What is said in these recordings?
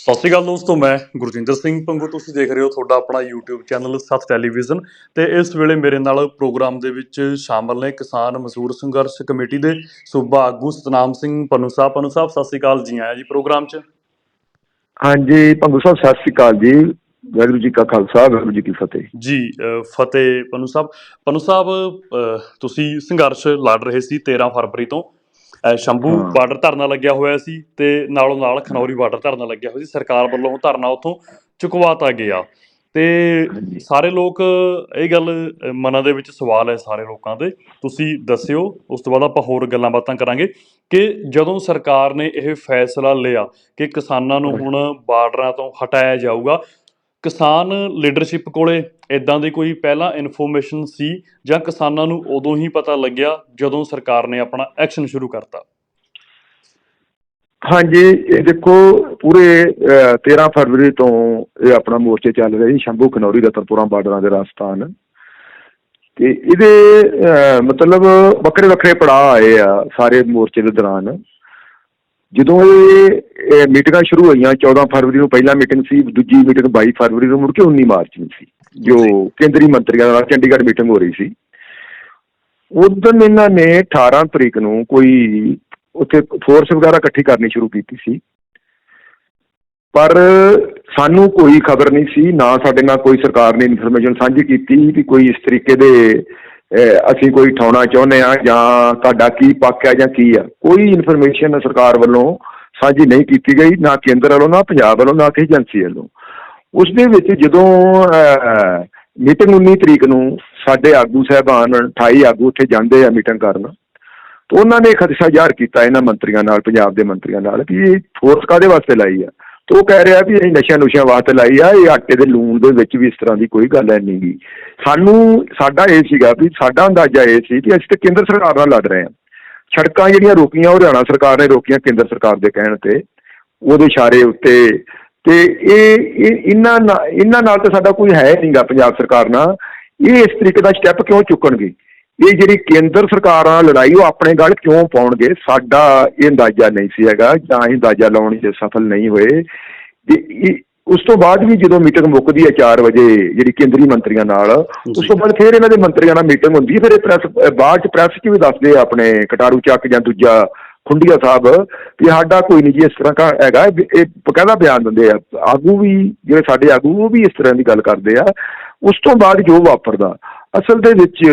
ਸਤਿ ਸ਼੍ਰੀ ਅਕਾਲ ਦੋਸਤੋ ਮੈਂ ਗੁਰਜਿੰਦਰ ਸਿੰਘ ਪੰਗੂ। ਤੁਸੀਂ ਦੇਖ ਰਹੇ ਹੋ ਤੁਹਾਡਾ ਆਪਣਾ YouTube ਚੈਨਲ ਸੱਤ ਟੈਲੀਵਿਜ਼ਨ। ਤੇ ਇਸ ਵੇਲੇ ਮੇਰੇ ਨਾਲ ਪ੍ਰੋਗਰਾਮ ਦੇ ਵਿੱਚ ਸ਼ਾਮਲ ਨੇ ਕਿਸਾਨ ਮਜ਼ਦੂਰ ਸੰਘਰਸ਼ ਕਮੇਟੀ ਦੇ ਸੂਬਾ ਆਗੂ ਸਤਨਾਮ ਸਿੰਘ ਪਨੂ ਸਾਹਿਬ। ਪਨੂ ਸਾਹਿਬ ਸਤਿ ਸ਼੍ਰੀ ਅਕਾਲ ਜੀ। ਆਇਆ ਜੀ ਪ੍ਰੋਗਰਾਮ 'ਚ? ਹਾਂਜੀ ਭੰਗੂ ਸਾਹਿਬ ਸਤਿ ਸ੍ਰੀ ਅਕਾਲ ਜੀ। ਵਾਹਿਗੁਰੂ ਜੀ ਕਾ ਖਾਲਸਾ ਵਾਹਿਗੁਰੂ ਜੀ ਕੀ ਫਤਿਹ। ਜੀ ਫਤਿਹ ਪਨੂ ਸਾਹਿਬ। ਪਨੂ ਸਾਹਿਬ ਤੁਸੀਂ ਸੰਘਰਸ਼ ਲੜ ਰਹੇ ਸੀ 13 ਫਰਵਰੀ ਤੋਂ। ਸ਼ੰਭੂ। ਬਾਰਡਰ ਧਰਨਾ ਲੱਗਿਆ ਹੋਇਆ ਸੀ ਤੇ ਨਾਲੋਂ ਨਾਲ ਖਨੌਰੀ ਬਾਰਡਰ ਧਰਨਾ ਲੱਗਿਆ ਹੋਇਆ ਸੀ ਸਰਕਾਰ ਵੱਲੋਂ ਧਰਨਾ ਉੱਥੋਂ ਚੁਕਵਾਤਾ ਗਿਆ ਤੇ। ਸਾਰੇ ਲੋਕ ਇਹ ਗੱਲ ਮਨਾਂ ਦੇ ਵਿੱਚ ਸਵਾਲ ਹੈ ਸਾਰੇ ਲੋਕਾਂ ਦੇ ਤੁਸੀਂ ਦੱਸਿਓ ਉਸ ਤੋਂ ਬਾਅਦ ਆਪਾਂ ਹੋਰ ਗੱਲਾਂ ਬਾਤਾਂ ਕਰਾਂਗੇ ਕਿ ਜਦੋਂ ਸਰਕਾਰ ਨੇ ਇਹ ਫੈਸਲਾ ਲਿਆ ਕਿ ਕਿਸਾਨਾਂ ਨੂੰ ਹੁਣ ਬਾਰਡਰਾਂ ਤੋਂ ਹਟਾਇਆ ਜਾਊਗਾ ਕਿਸਾਨ ਲੀਡਰਸ਼ਿਪ ਕੋਲੇ ਇਦਾਂ ਦੀ ਕੋਈ ਪਹਿਲਾਂ ਇਨਫੋਰਮੇਸ਼ਨ ਸੀ ਜਾਂ ਕਿਸਾਨਾਂ ਨੂੰ ਉਦੋਂ ਹੀ ਪਤਾ ਲੱਗਿਆ ਜਦੋਂ ਸਰਕਾਰ ਨੇ ਆਪਣਾ ਐਕਸ਼ਨ ਸ਼ੁਰੂ ਕਰਤਾ? ਹਾਂਜੀ ਇਹ ਦੇਖੋ ਪੂਰੇ ਅਹ, 13 ਫਰਵਰੀ ਤੋਂ ਇਹ ਆਪਣਾ ਮੋਰਚੇ ਚੱਲ ਰਿਹਾ ਸੀ ਸ਼ੰਭੂ ਖਨੌਰੀ ਰਤਨਪੁਰਾ ਬਾਰਡਰਾਂ ਦੇ ਰਾਜਸਥਾਨ। ਤੇ ਇਹਦੇ ਮਤਲਬ ਵੱਖਰੇ ਵੱਖਰੇ ਪੜਾਅ ਆਏ ਆ ਸਾਰੇ ਮੋਰਚੇ ਦੇ ਦੌਰਾਨ। ਜਦੋਂ ਇਹ ਮੀਟਿੰਗਾਂ ਸ਼ੁਰੂ ਹੋਈਆਂ 14 ਫਰਵਰੀ ਨੂੰ ਪਹਿਲਾ ਮੀਟਿੰਗ ਸੀ ਦੂਜੀ ਮੀਟਿੰਗ 22 ਫਰਵਰੀ ਨੂੰ ਮੁੜ ਕੇ 19 ਮਾਰਚ ਨੂੰ ਸੀ ਜੋ। ਕੇਂਦਰੀ ਮੰਤਰੀਆਂ ਨਾਲ ਚੰਡੀਗੜ੍ਹ ਮੀਟਿੰਗ ਹੋ ਰਹੀ ਸੀ ਉਦੋਂ ਇਹਨਾਂ ਨੇ 18 ਤਰੀਕ ਨੂੰ ਕੋਈ ਉੱਥੇ ਫੋਰਸ ਵਗੈਰਾ ਇਕੱਠੀ ਕਰਨੀ ਸ਼ੁਰੂ ਕੀਤੀ ਸੀ ਪਰ ਸਾਨੂੰ ਕੋਈ ਖਬਰ ਨਹੀਂ ਸੀ ਨਾ ਸਾਡੇ ਨਾਲ ਕੋਈ ਸਰਕਾਰ ਨੇ ਇਨਫੋਰਮੇਸ਼ਨ ਸਾਂਝੀ ਕੀਤੀ ਵੀ ਕੋਈ ਇਸ ਤਰੀਕੇ ਦੇ ਅਸੀਂ ਕੋਈ ਠਾਉਣਾ ਚਾਹੁੰਦੇ ਆ ਜਾਂ ਤੁਹਾਡਾ ਕੀ ਪੱਕ ਹੈ ਜਾਂ ਕੀ ਆ ਕੋਈ ਇਨਫੋਰਮੇਸ਼ਨ ਸਰਕਾਰ ਵੱਲੋਂ ਸਾਂਝੀ ਨਹੀਂ ਕੀਤੀ ਗਈ, ਨਾ ਕੇਂਦਰ ਵੱਲੋਂ, ਨਾ ਪੰਜਾਬ ਵੱਲੋਂ, ਨਾ ਕਿਸੇ ਏਜੰਸੀ ਵੱਲੋਂ। ਉਸ ਦੇ ਵਿੱਚ ਜਦੋਂ ਮੀਟਿੰਗ 19 ਤਰੀਕ ਨੂੰ ਸਾਡੇ ਆਗੂ ਸਾਹਿਬਾਨ 28 ਆਗੂ ਉੱਥੇ ਜਾਂਦੇ ਆ ਮੀਟਿੰਗ ਕਰਨ, ਤਾਂ ਉਹਨਾਂ ਨੇ ਖਦਸ਼ਾ ਜ਼ਾਹਰ ਕੀਤਾ ਇਹਨਾਂ ਮੰਤਰੀਆਂ ਨਾਲ, ਪੰਜਾਬ ਦੇ ਮੰਤਰੀਆਂ ਨਾਲ, ਕਿ ਇਹ ਫੋਰਸ ਕਾਦੇ ਵਾਸਤੇ ਲਾਈ ਆ? ਤਾਂ ਉਹ ਕਹਿ ਰਿਹਾ ਵੀ ਅਸੀਂ ਨਸ਼ਾ ਨੁਸ਼ਾ ਵਾਸਤੇ ਲਾਈ ਆ, ਇਹ ਆਟੇ ਦੇ ਲੂਣ ਦੇ ਵਿੱਚ ਵੀ ਇਸ ਤਰ੍ਹਾਂ ਦੀ ਕੋਈ ਗੱਲ ਹੈ ਨਹੀਂਗੀ। ਸਾਨੂੰ, ਸਾਡਾ ਇਹ ਸੀਗਾ ਵੀ ਸਾਡਾ ਅੰਦਾਜ਼ਾ ਇਹ ਸੀ ਕਿ ਅਸੀਂ ਤਾਂ ਕੇਂਦਰ ਸਰਕਾਰ ਨਾਲ ਲੜ ਰਹੇ ਹਾਂ। ਸੜਕਾਂ ਜਿਹੜੀਆਂ ਰੋਕੀਆਂ ਉਹ ਹਰਿਆਣਾ ਸਰਕਾਰ ਨੇ ਰੋਕੀਆਂ ਕੇਂਦਰ ਸਰਕਾਰ ਦੇ ਕਹਿਣ ਤੇ, ਉਹਦੇ ਇਸ਼ਾਰੇ ਉੱਤੇ। ਤੇ ਇਹ ਇਹਨਾਂ ਨਾਲ ਇਹਨਾਂ ਨਾਲ ਤਾਂ ਸਾਡਾ ਕੋਈ ਹੈ ਨਹੀਂਗਾ ਪੰਜਾਬ ਸਰਕਾਰ ਨਾਲ। ਇਹ ਇਸ ਤਰੀਕੇ ਦਾ ਸਟੈਪ ਕਿਉਂ ਚੁੱਕਣਗੇ? ਇਹ ਜਿਹੜੀ ਕੇਂਦਰ ਸਰਕਾਰ ਨਾਲ ਲੜਾਈ ਉਹ ਆਪਣੇ ਗੱਲ ਕਿਉਂ ਪਾਉਣਗੇ? ਸਾਡਾ ਇਹ ਅੰਦਾਜ਼ਾ ਨਹੀਂ ਸੀ ਹੈਗਾ ਜਾਂ ਇਹ ਅੰਦਾਜ਼ਾ ਲਾਉਣ 'ਚ ਸਫਲ ਨਹੀਂ ਹੋਏ। ਉਸ ਤੋਂ ਬਾਅਦ ਵੀ ਜਦੋਂ ਮੀਟਿੰਗ ਮੁੱਕਦੀ ਹੈ 4 ਵਜੇ ਜਿਹੜੀ ਕੇਂਦਰੀ ਮੰਤਰੀਆਂ ਨਾਲ ਉਸ ਤੋਂ ਬਾਅਦ ਫਿਰ ਇਹਨਾਂ ਦੇ ਮੰਤਰੀਆਂ ਨਾਲ ਮੀਟਿੰਗ ਹੁੰਦੀ ਹੈ। ਫਿਰ ਇਹ ਪ੍ਰੈਸ ਬਾਅਦ ਚ ਪ੍ਰੈਸ 'ਚ ਵੀ ਦੱਸਦੇ ਆ ਆਪਣੇ ਕਟਾਰੂ ਚੱਕ ਜਾਂ ਦੂਜਾ ਖੁੰਡੀਆ ਸਾਹਿਬ ਵੀ ਸਾਡਾ ਕੋਈ ਨਹੀਂ ਜੀ ਇਸ ਤਰ੍ਹਾਂ ਦਾ ਹੈਗਾ। ਇਹ ਇਹ ਬਕਾਇਦਾ ਬਿਆਨ ਦਿੰਦੇ ਆ। ਆਗੂ ਵੀ ਜਿਹੜੇ ਸਾਡੇ ਆਗੂ ਉਹ ਵੀ ਇਸ ਤਰ੍ਹਾਂ ਦੀ ਗੱਲ ਕਰਦੇ ਆ। ਉਸ ਤੋਂ ਬਾਅਦ ਜੋ ਵਾਪਰਦਾ ਅਸਲ ਦੇ ਵਿੱਚ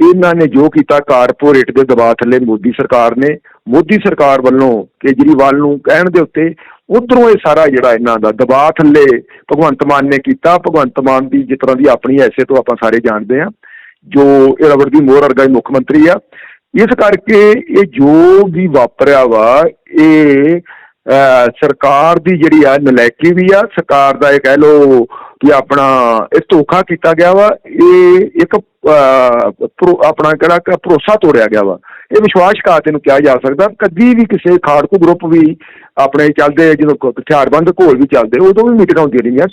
ਇਹਨਾਂ ਨੇ ਜੋ ਕੀਤਾ, ਕਾਰਪੋਰੇਟ ਦੇ ਦਬਾਅ ਥੱਲੇ ਮੋਦੀ ਸਰਕਾਰ ਨੇ। ਮੋਦੀ ਸਰਕਾਰ ਵੱਲੋਂ ਕੇਜਰੀਵਾਲ ਨੂੰ ਕਹਿਣ ਦੇ ਉੱਤੇ ਉਧਰੋਂ ਇਹ ਸਾਰਾ ਜਿਹੜਾ ਇਹਨਾਂ ਦਾ ਦਬਾਅ ਥੱਲੇ ਭਗਵੰਤ ਮਾਨ ਨੇ ਕੀਤਾ। ਭਗਵੰਤ ਮਾਨ ਦੀ ਜਿਸ ਤਰ੍ਹਾਂ ਦੀ ਆਪਣੀ ਐਸੇ ਤੋਂ ਆਪਾਂ ਸਾਰੇ ਜਾਣਦੇ ਆ ਜੋ ਇਹ ਰਬੜ ਦੀ ਮੋਹਰ ਵਰਗਾ ਹੀ ਮੁੱਖ ਮੰਤਰੀ ਆ। ਇਸ ਕਰਕੇ ਇਹ ਜੋ ਵੀ ਵਾਪਰਿਆ ਵਾ, ਇਹ ਸਰਕਾਰ ਦੀ ਜਿਹੜੀ ਆ ਨਲਾਇਕੀ ਵੀ ਆ। ਸਰਕਾਰ ਦਾ ਇਹ ਕਹਿ ਲੋ ਕਿ ਆਪਣਾ ਇਹ ਧੋਖਾ ਕੀਤਾ ਗਿਆ ਵਾ। ਇਹ ਇੱਕ ਆਪਣਾ ਕਿਹੜਾ ਭਰੋਸਾ ਤੋੜਿਆ ਗਿਆ ਵਾ। ਇਹ ਵਿਸ਼ਵਾਸ ਵਿਸ਼ਵਾਸਘਾਤ ਨੂੰ ਕਿਹਾ ਜਾ ਸਕਦਾ, ਕਦੀ ਵੀ ਕਿਸੇ ਖਾੜਕੂ ਗਰੁੱਪ ਵੀ ਆਪਣੇ ਚੱਲਦੇ, ਜਦੋਂ ਹਥਿਆਰਬੰਦ ਘੋਲ ਵੀ ਚੱਲਦੇ, ਉਦੋਂ ਵੀ ਮੀਟਿੰਗਾਂ ਹੁੰਦੀਆਂ ਰਹੀਆਂ।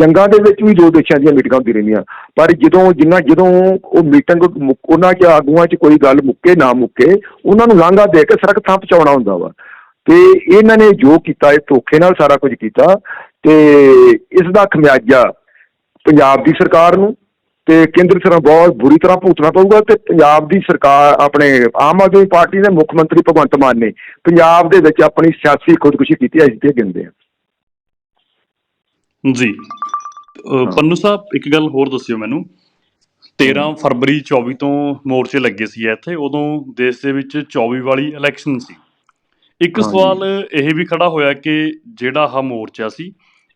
ਜੰਗਾਂ ਦੇ ਵਿੱਚ ਵੀ ਦੋ ਦੇਸ਼ਾਂ ਦੀਆਂ ਮੀਟਿੰਗਾਂ ਹੁੰਦੀਆਂ ਰਹੀਆਂ। ਪਰ ਜਦੋਂ, ਜਿੰਨਾ, ਜਦੋਂ ਉਹ ਮੀਟਿੰਗ ਮੁੱਕ- ਉਹਨਾਂ ਚ ਆਗੂਆਂ ਚ ਕੋਈ ਗੱਲ ਮੁੱਕੇ, ਨਾ ਮੁੱਕੇ, ਉਹਨਾਂ ਨੂੰ ਲਾਂਘਾ ਦੇ ਕੇ ਸੜਕ ਥਾਂ ਪਹੁੰਚਾਉਣਾ ਹੁੰਦਾ ਵਾ। ਤੇ ਇਹਨਾਂ ਨੇ ਜੋ ਕੀਤਾ, ਇਹ ਧੋਖੇ ਨਾਲ ਸਾਰਾ ਕੁਝ ਕੀਤਾ। ਤੇ ਇਸ ਦਾ ਖਮਿਆਜਾ ਪੰਜਾਬ ਦੀ ਸਰਕਾਰ ਨੂੰ ਤੇ ਕੇਂਦਰ ਸਰਕਾਰ ਬਹੁਤ ਬੁਰੀ ਤਰ੍ਹਾਂ ਭੁਗਤਣਾ ਪਊਗਾ ਤੇ ਪੰਜਾਬ ਦੀ ਸਰਕਾਰ ਆਪਣੇ ਆਮ ਆਦਮੀ ਪਾਰਟੀ ਦੇ ਮੁੱਖ ਮੰਤਰੀ ਭਗਵੰਤ ਮਾਨ ਨੇ ਪੰਜਾਬ ਦੇ ਵਿੱਚ ਆਪਣੀ ਸਿਆਸੀ ਖੁਦਕੁਸ਼ੀ ਕੀਤੀ ਹੈ ਅਸੀਂ ਤੇ ਗਿਣਦੇ ਹਾਂ ਜੀ ਪੰਨੂ ਸਾਹਿਬ ਇੱਕ ਗੱਲ ਹੋਰ ਦੱਸਿਓ ਮੈਨੂੰ। 13 ਫਰਵਰੀ 24 ਤੋਂ ਮੋਰਚੇ ਲੱਗੇ ਸੀ ਇੱਥੇ ਉਦੋਂ ਦੇਸ਼ ਦੇ ਵਿੱਚ 24 ਵਾਲੀ ਇਲੈਕਸ਼ਨ ਸੀ। ਇੱਕ। ਸਵਾਲ ਇਹ ਵੀ ਖੜਾ ਹੋਇਆ ਕਿ ਜਿਹੜਾ ਆਹ ਮੋਰਚਾ ਸੀ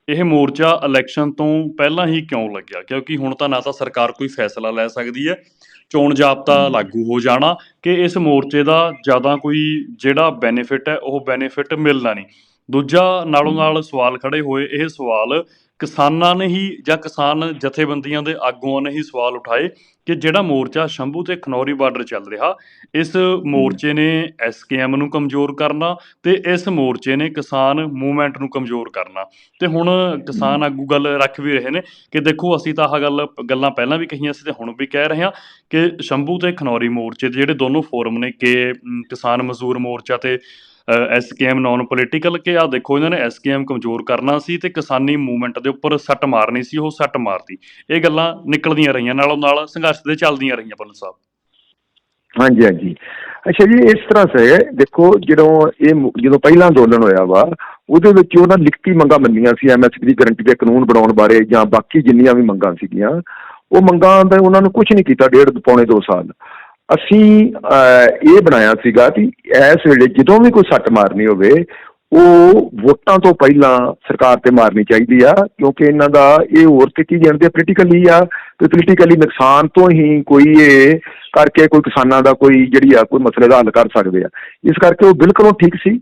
ਇਹ ਮੋਰਚਾ ਇਲੈਕਸ਼ਨ ਤੋਂ ਪਹਿਲਾਂ ਹੀ ਕਿਉਂ ਲੱਗਿਆ? ਕਿਉਂਕਿ ਹੁਣ ਤਾਂ ਨਾ ਤਾਂ ਸਰਕਾਰ ਕੋਈ ਫੈਸਲਾ ਲੈ ਸਕਦੀ ਹੈ ਚੋਣ ਜਾਬਤਾ ਲਾਗੂ ਹੋ ਜਾਣਾ ਕਿ ਇਸ ਮੋਰਚੇ ਦਾ ਜ਼ਿਆਦਾ ਕੋਈ ਜਿਹੜਾ ਬੈਨੀਫਿਟ ਹੈ ਉਹ ਬੈਨੀਫਿਟ ਮਿਲਣਾ ਨਹੀਂ। ਦੂਜਾ ਨਾਲੋਂ ਨਾਲ ਸਵਾਲ ਖੜੇ ਹੋਏ ਇਹ ਸਵਾਲ ਕਿਸਾਨਾਂ ਨੇ ਹੀ ਜਾਂ ਕਿਸਾਨ ਜਥੇਬੰਦੀਆਂ ਦੇ ਆਗੂਆਂ ਨੇ ਹੀ ਸਵਾਲ ਉਠਾਏ ਕਿ ਜਿਹੜਾ ਮੋਰਚਾ ਸ਼ੰਭੂ ਤੇ ਖਨੌਰੀ ਬਾਰਡਰ ਚੱਲ ਰਿਹਾ, ਇਸ ਮੋਰਚੇ ਨੇ ਐਸਕੇਐਮ ਨੂੰ ਕਮਜ਼ੋਰ ਕਰਨਾ ਤੇ ਇਸ ਮੋਰਚੇ ਨੇ ਕਿਸਾਨ ਮੂਵਮੈਂਟ ਨੂੰ ਕਮਜ਼ੋਰ ਕਰਨਾ। ਤੇ ਹੁਣ ਕਿਸਾਨ ਆਗੂ ਗੱਲ ਰੱਖ ਵੀ ਰਹੇ ਨੇ ਕਿ ਦੇਖੋ ਅਸੀਂ ਤਾਂ ਆਹ ਗੱਲ, ਗੱਲਾਂ ਪਹਿਲਾਂ ਵੀ ਕਹੀਆਂ ਸੀ ਤੇ ਹੁਣ ਵੀ ਕਹਿ ਰਹੇ ਹਾਂ ਕਿ ਸ਼ੰਭੂ ਤੇ ਖਨੌਰੀ ਮੋਰਚੇ ਦੇ ਜਿਹੜੇ ਦੋਨੋਂ ਫੋਰਮ ਨੇ, ਕਿ ਕਿਸਾਨ ਮਜ਼ਦੂਰ ਮੋਰਚਾ ਤੇ ਐਸਕੇਐਮ ਨਾਨ ਪੋਲੀਟੀਕਲ ਕਿ ਆ ਦੇਖੋ ਇਹਨਾਂ ਨੇ ਐਸਕੇਐਮ ਕਮਜ਼ੋਰ ਕਰਨਾ ਸੀ ਤੇ ਕਿਸਾਨੀ ਮੂਵਮੈਂਟ ਦੇ ਉੱਪਰ ਸੱਟ ਮਾਰਨੀ ਸੀ, ਉਹ ਸੱਟ ਮਾਰਤੀ। ਇਹ ਗੱਲਾਂ ਨਿਕਲਦੀਆਂ ਰਹੀਆਂ ਨਾਲੋਂ ਨਾਲ, ਸੰਘਰਸ਼ ਦੇ ਚੱਲਦੀਆਂ ਰਹੀਆਂ ਬੱਲ ਸਾਹਿਬ। ਹਾਂਜੀ ਹਾਂਜੀ। ਅੱਛਾ ਜੀ, ਇਸ ਤਰ੍ਹਾਂ ਸੇ ਦੇਖੋ, ਜਦੋਂ ਇਹ ਜਦੋਂ ਪਹਿਲਾ ਅੰਦੋਲਨ ਹੋਇਆ ਵਾ, ਉਹਦੇ ਵਿੱਚ ਉਹਨਾਂ ਲਿਖਤੀ ਮੰਗਾਂ ਮੰਨੀਆਂ ਸੀ ਐਮਐਸਪੀ ਦੀ ਗਰੰਟੀ ਦੇ ਕਾਨੂੰਨ ਬਣਾਉਣ ਬਾਰੇ ਜਾਂ ਬਾਕੀ ਜਿੰਨੀਆਂ ਵੀ ਮੰਗਾਂ ਸੀਗੀਆਂ, ਉਹ ਮੰਗਾਂ ਦਾ ਉਹਨਾਂ ਨੂੰ ਕੁਝ ਨਹੀਂ ਕੀਤਾ, ਡੇਢ, ਪੌਣੇ 2 ਸਾਲ। ਅਸੀਂ ਇਹ ਬਣਾਇਆ ਸੀਗਾ ਕਿ ਇਸ ਵੇਲੇ ਜਦੋਂ ਵੀ ਕੋਈ ਸੱਟ ਮਾਰਨੀ ਹੋਵੇ, ਉਹ ਵੋਟਾਂ ਤੋਂ ਪਹਿਲਾਂ ਸਰਕਾਰ ਤੇ ਮਾਰਨੀ ਚਾਹੀਦੀ ਆ, ਕਿਉਂਕਿ ਇਹਨਾਂ ਦਾ ਇਹ ਹੋਰ ਤੇ ਕੀ ਜਾਣਦੇ ਪੋਲੀਟੀਕਲੀ ਆ, ਤੇ ਪੋਲੀਟੀਕਲੀ ਨੁਕਸਾਨ ਤੋਂ ਹੀ ਕੋਈ ਇਹ ਕਰਕੇ ਕੋਈ ਕਿਸਾਨਾਂ ਦਾ ਕੋਈ ਜਿਹੜੀ ਆ, ਕੋਈ ਮਸਲੇ ਦਾ ਹੱਲ ਕਰ ਸਕਦੇ ਆ। ਇਸ ਕਰਕੇ ਉਹ ਬਿਲਕੁਲ ਠੀਕ ਸੀ।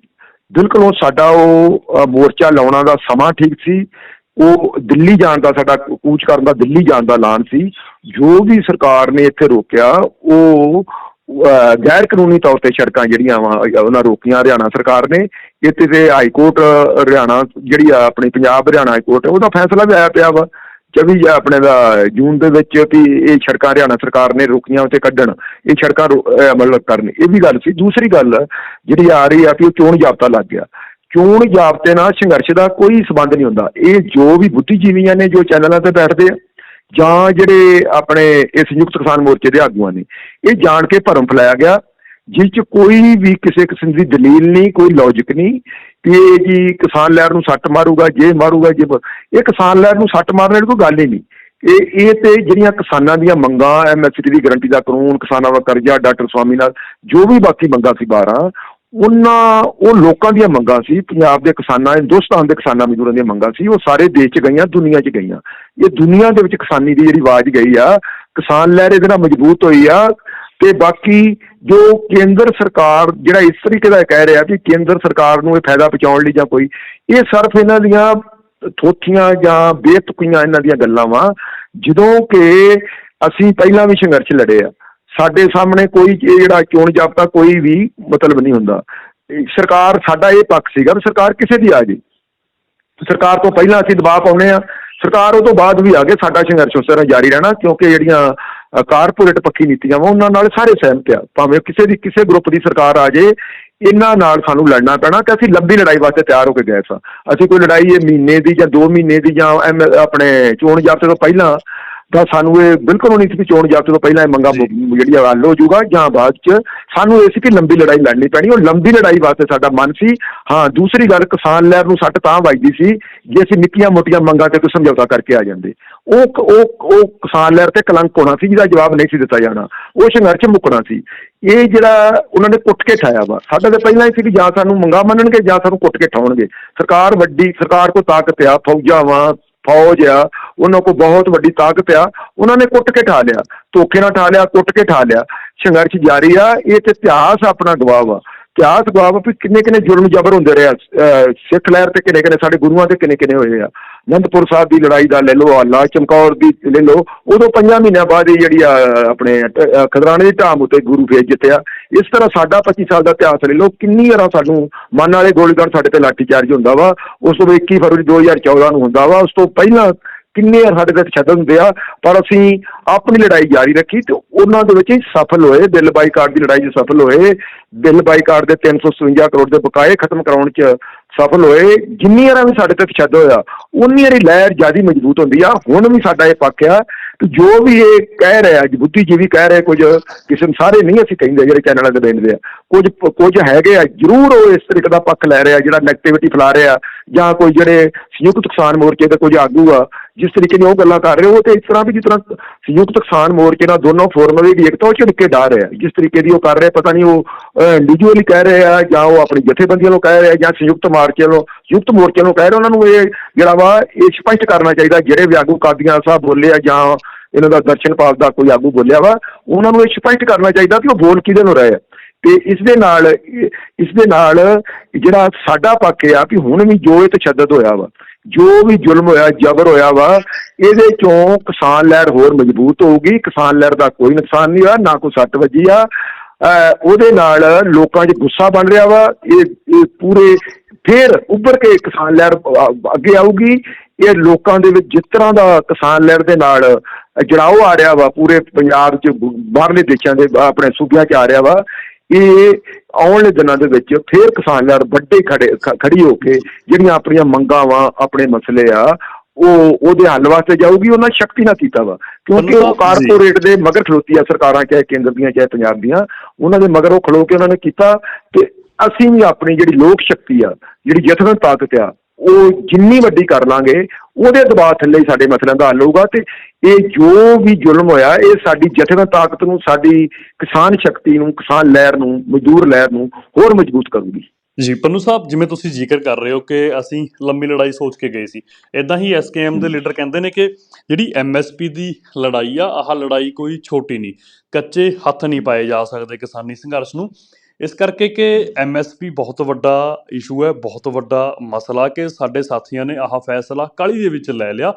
ਬਿਲਕੁਲ ਉਹ ਸਾਡਾ ਉਹ ਮੋਰਚਾ ਲਾਉਣਾ ਦਾ ਸਮਾਂ ਠੀਕ ਸੀ। ਉਹ ਦਿੱਲੀ ਜਾਣ ਦਾ ਸਾਡਾ ਕੂਚ ਕਰਨ ਦਾ ਦਿੱਲੀ ਜਾਣ ਦਾ ਐਲਾਨ ਸੀ। ਜੋ ਵੀ ਸਰਕਾਰ ਨੇ ਇੱਥੇ ਰੋਕਿਆ, ਉਹ ਗੈਰ ਕਾਨੂੰਨੀ ਤੌਰ ਤੇ ਸੜਕਾਂ ਜਿਹੜੀਆਂ ਵਾ, ਉਹਨਾਂ ਰੋਕੀਆਂ ਹਰਿਆਣਾ ਸਰਕਾਰ ਨੇ। ਇੱਥੇ ਤੇ ਹਾਈ ਕੋਰਟ, ਹਰਿਆਣਾ ਜਿਹੜੀ ਆ, ਆਪਣੀ ਪੰਜਾਬ ਹਰਿਆਣਾ ਹਾਈ ਕੋਰਟ, ਉਹਦਾ ਫੈਸਲਾ ਵੀ ਆਇਆ ਪਿਆ ਵਾ। ਚੌਵੀ ਜਾਂ ਆਪਣੇ ਦਾ, ਜੂਨ ਦੇ ਵਿੱਚ ਵੀ ਇਹ ਸੜਕਾਂ ਹਰਿਆਣਾ ਸਰਕਾਰ ਨੇ ਰੋਕੀਆਂ ਤੇ ਕੱਢਣ। ਇਹ ਸੜਕਾਂ ਰੋ- ਅਹ, ਮਤਲਬ ਕਰਨ। ਇਹ ਵੀ ਗੱਲ ਸੀ। ਦੂਸਰੀ ਗੱਲ ਜਿਹੜੀ ਆ ਰਹੀ ਆ ਕਿ ਉਹ ਚੋਣ ਜਾਬਤਾ ਲੱਗ ਗਿਆ। ਚੋਣ ਜਾਬਤੇ ਨਾਲ ਸੰਘਰਸ਼ ਦਾ ਕੋਈ ਸਬੰਧ ਨਹੀਂ ਹੁੰਦਾ। ਇਹ ਜੋ ਵੀ ਬੁੱਧੀਜੀਵੀਆਂ ਨੇ ਜੋ ਚੈਨਲਾਂ ਤੇ ਬੈਠਦੇ ਆ, ਜਾਂ ਜਿਹੜੇ ਆਪਣੇ ਇਹ ਸੰਯੁਕਤ ਕਿਸਾਨ ਮੋਰਚੇ ਦੇ ਆਗੂਆਂ ਨੇ, ਇਹ ਜਾਣ ਕੇ ਭਰਮ ਫੈਲਾਇਆ ਗਿਆ, ਜਿਸ ਚ ਕੋਈ ਵੀ ਕਿਸੇ ਕਿਸਮ ਦੀ ਦਲੀਲ ਨਹੀਂ, ਕੋਈ ਲੌਜੀਕ ਨਹੀਂ ਕਿ ਇਹ ਜੀ ਕਿਸਾਨ ਲਹਿਰ ਨੂੰ ਸੱਟ ਮਾਰੂਗਾ ਜੇ ਮਾਰੂਗਾ ਜੇ ਇਹ ਕਿਸਾਨ ਲਹਿਰ ਨੂੰ ਸੱਟ ਮਾਰਨ ਦੀ ਕੋਈ ਗੱਲ ਹੀ ਨਹੀਂ। ਇਹ ਇਹ ਤੇ ਜਿਹੜੀਆਂ ਕਿਸਾਨਾਂ ਦੀਆਂ ਮੰਗਾਂ ਐਮਐਸਪੀ ਦੀ ਗਾਰੰਟੀ ਦਾ ਕਾਨੂੰਨ, ਕਿਸਾਨਾਂ ਦਾ ਕਰਜ਼ਾ, ਡਾਕਟਰ ਸਵਾਮੀ ਨਾਲ ਜੋ ਵੀ ਬਾਕੀ ਮੰਗਾਂ ਸੀ 12 ਉਹਨਾਂ, ਉਹ ਲੋਕਾਂ ਦੀਆਂ ਮੰਗਾਂ ਸੀ, ਪੰਜਾਬ ਦੇ ਕਿਸਾਨਾਂ, ਹਿੰਦੁਸਤਾਨ ਦੇ ਕਿਸਾਨਾਂ ਮਜ਼ਦੂਰਾਂ ਦੀਆਂ ਮੰਗਾਂ ਸੀ, ਉਹ ਸਾਰੇ ਦੇਸ਼ 'ਚ ਗਈਆਂ, ਦੁਨੀਆ 'ਚ ਗਈਆਂ। ਇਹ ਦੁਨੀਆ ਦੇ ਵਿੱਚ ਕਿਸਾਨੀ ਦੀ ਜਿਹੜੀ ਆਵਾਜ਼ ਗਈ ਆ, ਕਿਸਾਨ ਲਹਿਰ ਇਹਦੇ ਨਾਲ ਮਜ਼ਬੂਤ ਹੋਈ ਆ, ਤੇ ਬਾਕੀ ਜੋ ਕੇਂਦਰ ਸਰਕਾਰ, ਜਿਹੜਾ ਇਸ ਤਰੀਕੇ ਦਾ ਕਹਿ ਰਿਹਾ ਕਿ ਕੇਂਦਰ ਸਰਕਾਰ ਨੂੰ ਇਹ ਫਾਇਦਾ ਪਹੁੰਚਾਉਣ ਲਈ ਜਾਂ ਕੋਈ, ਇਹ ਸਿਰਫ ਇਹਨਾਂ ਦੀਆਂ ਥੋਥੀਆਂ ਜਾਂ ਬੇਤੁਕੀਆਂ ਇਹਨਾਂ ਦੀਆਂ ਗੱਲਾਂ ਵਾ, ਜਦੋਂ ਕਿ ਅਸੀਂ ਪਹਿਲਾਂ ਵੀ ਸੰਘਰਸ਼ ਲੜੇ ਆ। ਸਾਡੇ ਸਾਹਮਣੇ ਕੋਈ ਇਹ ਜਿਹੜਾ ਚੋਣ ਜਾਬਤਾ ਕੋਈ ਵੀ ਮਤਲਬ ਨਹੀਂ ਹੁੰਦਾ। ਸਰਕਾਰ ਸਾਡਾ ਇਹ ਪੱਖ ਸੀਗਾ ਵੀ ਸਰਕਾਰ ਕਿਸੇ ਦੀ ਆ ਜੇ। ਸਰਕਾਰ ਤੋਂ ਪਹਿਲਾਂ ਅਸੀਂ ਦਬਾਅ ਪਾਉਨੇ ਆ ਸਰਕਾਰ ਉਹ ਤੋਂ ਬਾਅਦ ਵੀ ਆ ਗਏ। ਸਾਡਾ ਸੰਘਰਸ਼ ਉਸ ਤਰ੍ਹਾਂ ਜਾਰੀ ਰਹਿਣਾ ਕਿਉਂਕਿ ਜਿਹੜੀਆਂ ਕਾਰਪੋਰੇਟ ਪੱਖੀ ਨੀਤੀਆਂ ਵਾ, ਉਹਨਾਂ ਨਾਲ ਸਾਰੇ ਸਹਿਮਤ ਆ। ਭਾਵੇਂ ਕਿਸੇ ਦੀ, ਕਿਸੇ ਗਰੁੱਪ ਦੀ ਸਰਕਾਰ ਆ ਜੇ, ਇਹਨਾਂ ਨਾਲ ਸਾਨੂੰ ਲੜਨਾ ਪੈਣਾ ਕਿ ਅਸੀਂ ਲੰਬੀ ਲੜਾਈ ਵਾਸਤੇ ਤਿਆਰ ਹੋ ਕੇ ਗਏ ਸਾਂ। ਅਸੀਂ ਕੋਈ ਲੜਾਈ ਇਹ ਮਹੀਨੇ ਦੀ ਜਾਂ 2 ਮਹੀਨੇ ਦੀ ਜਾਂ ਆਪਣੇ ਚੋਣ ਜਾਬਤੇ ਤੋਂ ਪਹਿਲਾਂ ਤਾਂ ਸਾਨੂੰ ਇਹ ਬਿਲਕੁਲ ਨਹੀਂ ਸੀ ਕਿ ਚੋਣ ਜਾਬਤੇ ਤੋਂ ਪਹਿਲਾਂ ਇਹ ਮੰਗਾ। ਜਿਹੜੀ ਆ ਹੱਲ ਹੋ ਜਾਊਗਾ ਜਾਂ ਬਾਅਦ ਚ ਸਾਨੂੰ ਇਹ ਸੀ ਕਿ ਲੰਬੀ ਲੜਾਈ ਲੜਨੀ ਪੈਣੀ ਉਹ ਲੰਬੀ ਲੜਾਈ ਵਾਸਤੇ ਸਾਡਾ ਮਨ ਸੀ। ਹਾਂ ਦੂਸਰੀ ਗੱਲ ਕਿਸਾਨ ਲਹਿਰ ਨੂੰ ਸੱਟ ਤਾਂ ਵੱਜਦੀ ਸੀ ਜੇ ਅਸੀਂ ਨਿੱਕੀਆਂ ਮੋਟੀਆਂ ਮੰਗਾਂ ਤੇ ਕੋਈ ਸਮਝੌਤਾ ਕਰਕੇ ਆ ਜਾਂਦੇ। ਉਹ ਉਹ ਉਹ ਕਿਸਾਨ ਲਹਿਰ ਤੇ ਕਲੰਕ ਹੋਣਾ ਸੀ ਜਿਹਦਾ ਜਵਾਬ ਨਹੀਂ ਸੀ ਦਿੱਤਾ ਜਾਣਾ। ਉਹ ਸੰਘਰਸ਼ ਮੁੱਕਣਾ ਸੀ। ਇਹ ਜਿਹੜਾ ਉਹਨਾਂ ਨੇ ਕੁੱਟ ਕੇ ਠਾਇਆ ਵਾ ਸਾਡਾ ਤਾਂ ਪਹਿਲਾਂ ਹੀ ਸੀ ਕਿ ਜਾਂ ਸਾਨੂੰ ਮੰਗਾ ਮੰਨਣਗੇ ਜਾਂ ਸਾਨੂੰ ਕੁੱਟ ਕੇ ਠਾਉਣਗੇ। ਸਰਕਾਰ ਵੱਡੀ ਸਰਕਾਰ ਕੋ ਤਾਕਤ ਆ ਫੌਜਾਂ ਵਾ ਫੌਜ ਆ, ਉਹਨਾਂ ਕੋਲ ਬਹੁਤ ਵੱਡੀ ਤਾਕਤ ਆ, ਉਹਨਾਂ ਨੇ ਕੁੱਟ ਕੇ ਠਾ ਲਿਆ। ਧੋਖੇ ਨਾਲ ਠਾ ਲਿਆ, ਕੁੱਟ ਕੇ ਠਾ ਲਿਆ। ਸੰਘਰਸ਼ ਜਾਰੀ ਆ, ਇਹ ਤੇ ਇਤਿਹਾਸ ਆਪਣਾ ਗਵਾਹ ਵਾ। ਇਤਿਹਾਸ ਗਵਾਹ ਵੀ ਕਿੰਨੇ ਕਿੰਨੇ ਜੁਰਮ ਜਬਰ ਹੁੰਦੇ ਰਹੇ ਆ ਸਿੱਖ ਲਹਿਰ ਤੇ ਕਿੰਨੇ ਕਿੰਨੇ, ਸਾਡੇ ਗੁਰੂਆਂ ਤੇ ਕਿੰਨੇ ਕਿੰਨੇ ਹੋਏ ਆ। ਅਨੰਦਪੁਰ ਸਾਹਿਬ ਦੀ ਲੜਾਈ ਦਾ ਲੈ ਲਓ ਆਲਾ ਚਮਕੌਰ ਦੀ ਲੈ ਲਓ, ਉਦੋਂ ਪੰਜਾਂ ਮਹੀਨਿਆਂ ਬਾਅਦ ਇਹ ਜਿਹੜੀ ਆ, ਆਪਣੇ ਖਦਰਾਣੇ ਦੀ ਢਾਮ ਉੱਤੇ ਗੁਰੂ ਫੇਰ ਜਿੱਤਿਆ। ਇਸ ਤਰ੍ਹਾਂ ਸਾਡਾ 25 ਸਾਲ ਦਾ ਇਤਿਹਾਸ ਲੈ ਲਓ, ਕਿੰਨੀ ਵਾਰਾਂ ਸਾਨੂੰ ਮਨ ਵਾਲੇ ਗੋਲੀਗੜ੍ਹ ਸਾਡੇ ਤੇ ਲਾਠੀਚਾਰਜ ਹੁੰਦਾ ਵਾ। ਉਸ ਤੋਂ ਬਾਅਦ 21 ਫਰਵਰੀ 2014 ਨੂੰ ਹੁੰਦਾ ਵਾ, ਉਸ ਤੋਂ ਪਹਿਲਾਂ ਕਿੰਨੇ ਵਾਰ ਸਾਡੇ ਤੇ ਛੱਡ ਹੁੰਦੇ ਆ, ਪਰ ਅਸੀਂ ਆਪਣੀ ਲੜਾਈ ਜਾਰੀ ਰੱਖੀ ਤੇ ਉਹਨਾਂ ਦੇ ਵਿੱਚ ਹੀ ਸਫਲ ਹੋਏ, ਬਿੱਲ ਬਾਈਕਾਟ ਦੀ ਲੜਾਈ 'ਚ ਸਫਲ ਹੋਏ, ਬਿੱਲ ਬਾਈਕਾਟ ਦੇ 357 ਕਰੋੜ ਦੇ ਬਕਾਏ ਖਤਮ ਕਰਾਉਣ 'ਚ ਸਫਲ ਹੋਏ ਜਿੰਨੀ ਵਾਰ ਵੀ ਸਾਡੇ ਤੇ ਛੱਡ ਹੋਇਆ ਉਨੀ ਵਾਰੀ ਲਹਿਰ ਜ਼ਿਆਦਾ ਮਜ਼ਬੂਤ ਹੁੰਦੀ ਆ, ਹੁਣ ਵੀ ਸਾਡਾ ਇਹ ਪੱਖ ਆ ਕਿ ਜੋ ਵੀ ਇਹ ਕਹਿ ਰਿਹਾ ਅੱਜ ਬੁੱਧੀਜੀਵੀ ਕਹਿ ਰਹੇ ਕੁਝ ਕਿਸਮ ਸਾਰੇ ਨਹੀਂ ਅਸੀਂ ਕਹਿੰਦੇ ਜਿਹੜੇ ਚੈਨਲਾਂ ਤੇ ਬੈਠਦੇ ਆ, ਕੁਝ ਕੁਝ ਹੈਗੇ ਆ, ਜ਼ਰੂਰ ਉਹ ਇਸ ਤਰੀਕੇ ਦਾ ਪੱਖ ਲੈ ਰਿਹਾ, ਜਿਹੜਾ ਨੈਗੇਟਿਵਿਟੀ ਫੈਲਾ ਰਿਹਾ, ਜਾਂ ਕੋਈ ਜਿਹੜੇ ਸੰਯੁਕਤ ਕਿਸਾਨ ਮੋਰਚੇ ਦੇ ਕੁਝ ਆਗੂ ਆ ਜਿਸ ਤਰੀਕੇ ਦੀ ਉਹ ਗੱਲਾਂ ਕਰ ਰਹੇ ਹੋ ਤੇ ਇਸ ਤਰ੍ਹਾਂ ਵੀ ਜਿਸ ਤਰ੍ਹਾਂ ਸੰਯੁਕਤ ਕਿਸਾਨ ਮੋਰਚੇ ਨਾਲ ਦੋਨੋਂ ਫੋਰਮਾਂ ਦੀ ਏਕਤਾ ਉਹ ਝਿੜਕੇ ਡਾ ਰਿਹਾ ਜਿਸ ਤਰੀਕੇ ਦੀ ਉਹ ਕਰ ਰਿਹਾ, ਪਤਾ ਨਹੀਂ ਉਹ ਇੰਡੀਵਿਜੂਅਲੀ ਕਹਿ ਰਹੇ ਆ ਜਾਂ ਉਹ ਆਪਣੀ ਜਥੇਬੰਦੀਆਂ ਨੂੰ ਕਹਿ ਰਹੇ ਜਾਂ ਸੰਯੁਕਤ ਮੋਰਚੇ ਨੂੰ, ਸੰਯੁਕਤ ਮੋਰਚੇ ਨੂੰ ਕਹਿ ਰਹੇ ਉਹਨਾਂ ਨੂੰ ਇਹ ਜਿਹੜਾ ਵਾ, ਇਹ ਸਪਸ਼ਟ ਕਰਨਾ ਚਾਹੀਦਾ ਜਿਹੜੇ ਵੀ ਆਗੂ ਕਾਦੀਆਂ ਸਾਹਿਬ ਬੋਲੇ ਆ ਜਾਂ ਇਹਨਾਂ ਦਾ ਦਰਸ਼ਨਪਾਲ ਦਾ ਕੋਈ ਆਗੂ ਬੋਲਿਆ ਵਾ, ਉਹਨਾਂ ਨੂੰ ਇਹ ਸਪਸ਼ਟ ਕਰਨਾ ਚਾਹੀਦਾ ਕਿ ਉਹ ਬੋਲ ਕਿਹਦੇ ਨੂੰ ਰਹੇ ਆ। ਤੇ ਇਸ ਦੇ ਨਾਲ, ਇਸ ਦੇ ਨਾਲ ਜਿਹੜਾ ਸਾਡਾ ਪੱਖ ਆ ਕਿ ਹੁਣ ਵੀ ਜੋ ਇਹ ਤਸ਼ੱਦਦ ਹੋਇਆ ਵਾ ਜੋ ਵੀ ਜ਼ੁਲਮ ਹੋਇਆ, ਜ਼ਬਰ ਹੋਇਆ ਵਾ, ਇਹਦੇ ਚੋਂ ਕਿਸਾਨ ਲਹਿਰ ਹੋਰ ਮਜ਼ਬੂਤ ਹੋਊਗੀ। ਕਿਸਾਨ ਲਹਿਰ ਦਾ ਕੋਈ ਨੁਕਸਾਨ ਨਹੀਂ ਹੋਇਆ, ਨਾ ਕੋਈ ਸੱਟ ਵੱਜੀ ਆ। ਉਹਦੇ ਨਾਲ ਲੋਕਾਂ 'ਚ ਗੁੱਸਾ ਬਣ ਰਿਹਾ ਵਾ। ਇਹ ਪੂਰੇ ਫੇਰ ਉੱਭਰ ਕੇ ਕਿਸਾਨ ਲਹਿਰ ਅੱਗੇ ਆਊਗੀ। ਇਹ ਲੋਕਾਂ ਦੇ ਵਿੱਚ ਜਿਸ ਤਰ੍ਹਾਂ ਦਾ ਕਿਸਾਨ ਲਹਿਰ ਦੇ ਨਾਲ ਜੜਾਓ ਆ ਰਿਹਾ ਵਾ, ਪੂਰੇ ਪੰਜਾਬ 'ਚ, ਬਾਹਰਲੇ ਦੇਸ਼ਾਂ ਦੇ, ਆਪਣੇ ਸੂਬਿਆਂ 'ਚ ਆ ਰਿਹਾ ਵਾ ਇਹ ਆਉਣ ਵਾਲੇ ਦਿਨਾਂ ਦੇ ਵਿੱਚ ਫੇਰ ਕਿਸਾਨ ਲੜ ਵੱਡੇ ਖੜੇ ਖੜੀ ਹੋ ਕੇ ਜਿਹੜੀਆਂ ਆਪਣੀਆਂ ਮੰਗਾਂ ਵਾ ਆਪਣੇ ਮਸਲੇ ਆ ਉਹ ਉਹਦੇ ਹੱਲ ਵਾਸਤੇ ਜਾਊਗੀ ਉਹਨਾਂ ਸ਼ਕਤੀ ਨਾਲ ਕੀਤਾ ਵਾ ਕਿਉਂਕਿ ਉਹ। ਕਾਰਪੋਰੇਟ ਦੇ ਮਗਰ ਖਲੋਤੀ ਆ ਸਰਕਾਰਾਂ ਚਾਹੇ ਕੇਂਦਰ ਦੀਆਂ ਚਾਹੇ ਪੰਜਾਬ ਦੀਆਂ ਉਹਨਾਂ ਦੇ ਮਗਰ ਉਹ ਖਲੋ ਕੇ ਉਹਨਾਂ ਨੇ ਕੀਤਾ ਤੇ ਅਸੀਂ ਵੀ ਆਪਣੀ ਜਿਹੜੀ ਲੋਕ ਸ਼ਕਤੀ ਆ ਜਿਹੜੀ ਜਥੇਬੰਦ ਤਾਕਤ ਆ ਉਹ ਜਿੰਨੀ ਵੱਡੀ ਕਰ ਲਾਂਗੇ ਉਹਦੇ ਦਬਾਅ ਥੱਲੇ ਹੀ ਸਾਡੇ ਮਸਲਿਆਂ ਦਾ ਹੱਲ ਹੋਊਗਾ ਤੇ ਇਹ ਜੋ ਵੀ ਜ਼ੁਲਮ ਹੋਇਆ ਇਹ ਸਾਡੀ ਜਥੇਬੰਦ ਤਾਕਤ ਨੂੰ ਸਾਡੀ ਕਿਸਾਨ ਸ਼ਕਤੀ ਨੂੰ ਕਿਸਾਨ ਲਹਿਰ ਨੂੰ ਮਜ਼ਦੂਰ ਲਹਿਰ ਨੂੰ ਹੋਰ ਮਜ਼ਬੂਤ ਕਰੂਗੀ। ਜੀ ਪੰਨੂ ਸਾਹਿਬ ਜਿਵੇਂ ਤੁਸੀਂ ਜ਼ਿਕਰ ਕਰ ਰਹੇ ਹੋ ਕਿ ਅਸੀਂ ਲੰਮੀ ਲੜਾਈ ਸੋਚ ਕੇ ਗਏ ਸੀ ਇਦਾਂ ਹੀ ਐਸਕੇਐਮ ਦੇ ਲੀਡਰ ਕਹਿੰਦੇ ਨੇ ਕਿ ਜਿਹੜੀ ਐਮਐਸਪੀ ਦੀ ਲੜਾਈ ਆ ਆਹ ਲੜਾਈ ਕੋਈ ਛੋਟੀ ਨਹੀਂ ਕੱਚੇ ਹੱਥ ਨਹੀਂ ਪਾਏ ਜਾ ਸਕਦੇ ਕਿਸਾਨੀ ਸੰਘਰਸ਼ ਨੂੰ। ਇਸ ਕਰਕੇ ਕਿ ਐਮਐਸਪੀ ਬਹੁਤ ਵੱਡਾ ਇਸ਼ੂ ਹੈ, ਬਹੁਤ ਵੱਡਾ ਮਸਲਾ ਕਿ ਸਾਡੇ ਸਾਥੀਆਂ ਨੇ ਆਹ ਫੈਸਲਾ ਕਾਲੀ ਦੇ ਵਿੱਚ ਲੈ ਲਿਆ।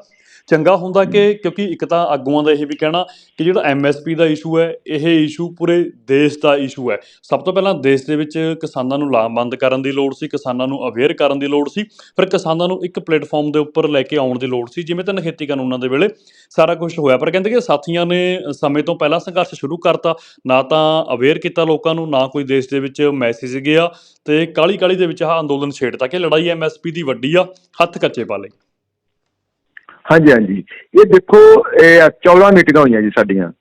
ਚੰਗਾ ਹੁੰਦਾ ਕਿ ਕਿਉਂਕਿ ਇੱਕ ਤਾਂ ਆਗੂਆਂ ਦਾ ਇਹ ਵੀ ਕਹਿਣਾ ਕਿ ਜਿਹੜਾ ਐਮਐਸਪੀ ਦਾ ਇਸ਼ੂ ਹੈ ਇਹ ਇਸ਼ੂ ਪੂਰੇ ਦੇਸ਼ ਦਾ ਇਸ਼ੂ ਹੈ। ਸਭ ਤੋਂ ਪਹਿਲਾਂ ਦੇਸ਼ ਦੇ ਵਿੱਚ ਕਿਸਾਨਾਂ ਨੂੰ ਲਾਮਬੰਦ ਕਰਨ ਦੀ ਲੋੜ ਸੀ ਕਿਸਾਨਾਂ ਨੂੰ ਅਵੇਅਰ ਕਰਨ ਦੀ ਲੋੜ ਸੀ ਫਿਰ ਕਿਸਾਨਾਂ ਨੂੰ ਇੱਕ ਪਲੇਟਫਾਰਮ ਦੇ ਉੱਪਰ ਲੈ ਕੇ ਆਉਣ ਦੀ ਲੋੜ ਸੀ ਜਿਵੇਂ ਤਾਂ ਖੇਤੀ ਕਾਨੂੰਨਾਂ ਦੇ ਵੇਲੇ ਸਾਰਾ ਕੁਝ ਹੋਇਆ। ਪਰ ਕਹਿੰਦੇ ਕਿ ਸਾਥੀਆਂ ਨੇ ਸਮੇਂ ਤੋਂ ਪਹਿਲਾਂ ਸੰਘਰਸ਼ ਸ਼ੁਰੂ ਕਰਤਾ ਨਾ ਤਾਂ ਅਵੇਅਰ ਕੀਤਾ ਲੋਕਾਂ ਨੂੰ ਨਾ ਕੋਈ ਦੇਸ਼ ਦੇ ਵਿੱਚ ਮੈਸੇਜ ਗਿਆ ਤੇ ਕਾਲੀ ਕਾਲੀ ਦੇ ਵਿੱਚ ਆਹ ਅੰਦੋਲਨ ਛੇੜਤਾ ਕਿ ਲੜਾਈ ਐਮਐਸਪੀ ਦੀ ਵੱਡੀ ਆ ਹੱਥ ਕੱਚੇ ਪਾ ਲਏ। ਹਾਂਜੀ ਹਾਂਜੀ। ਇਹ ਦੇਖੋ, ਇਹ 14 ਮੀਟਿੰਗਾਂ ਹੋਈਆਂ ਜੀ ਸਾਡੀਆਂ।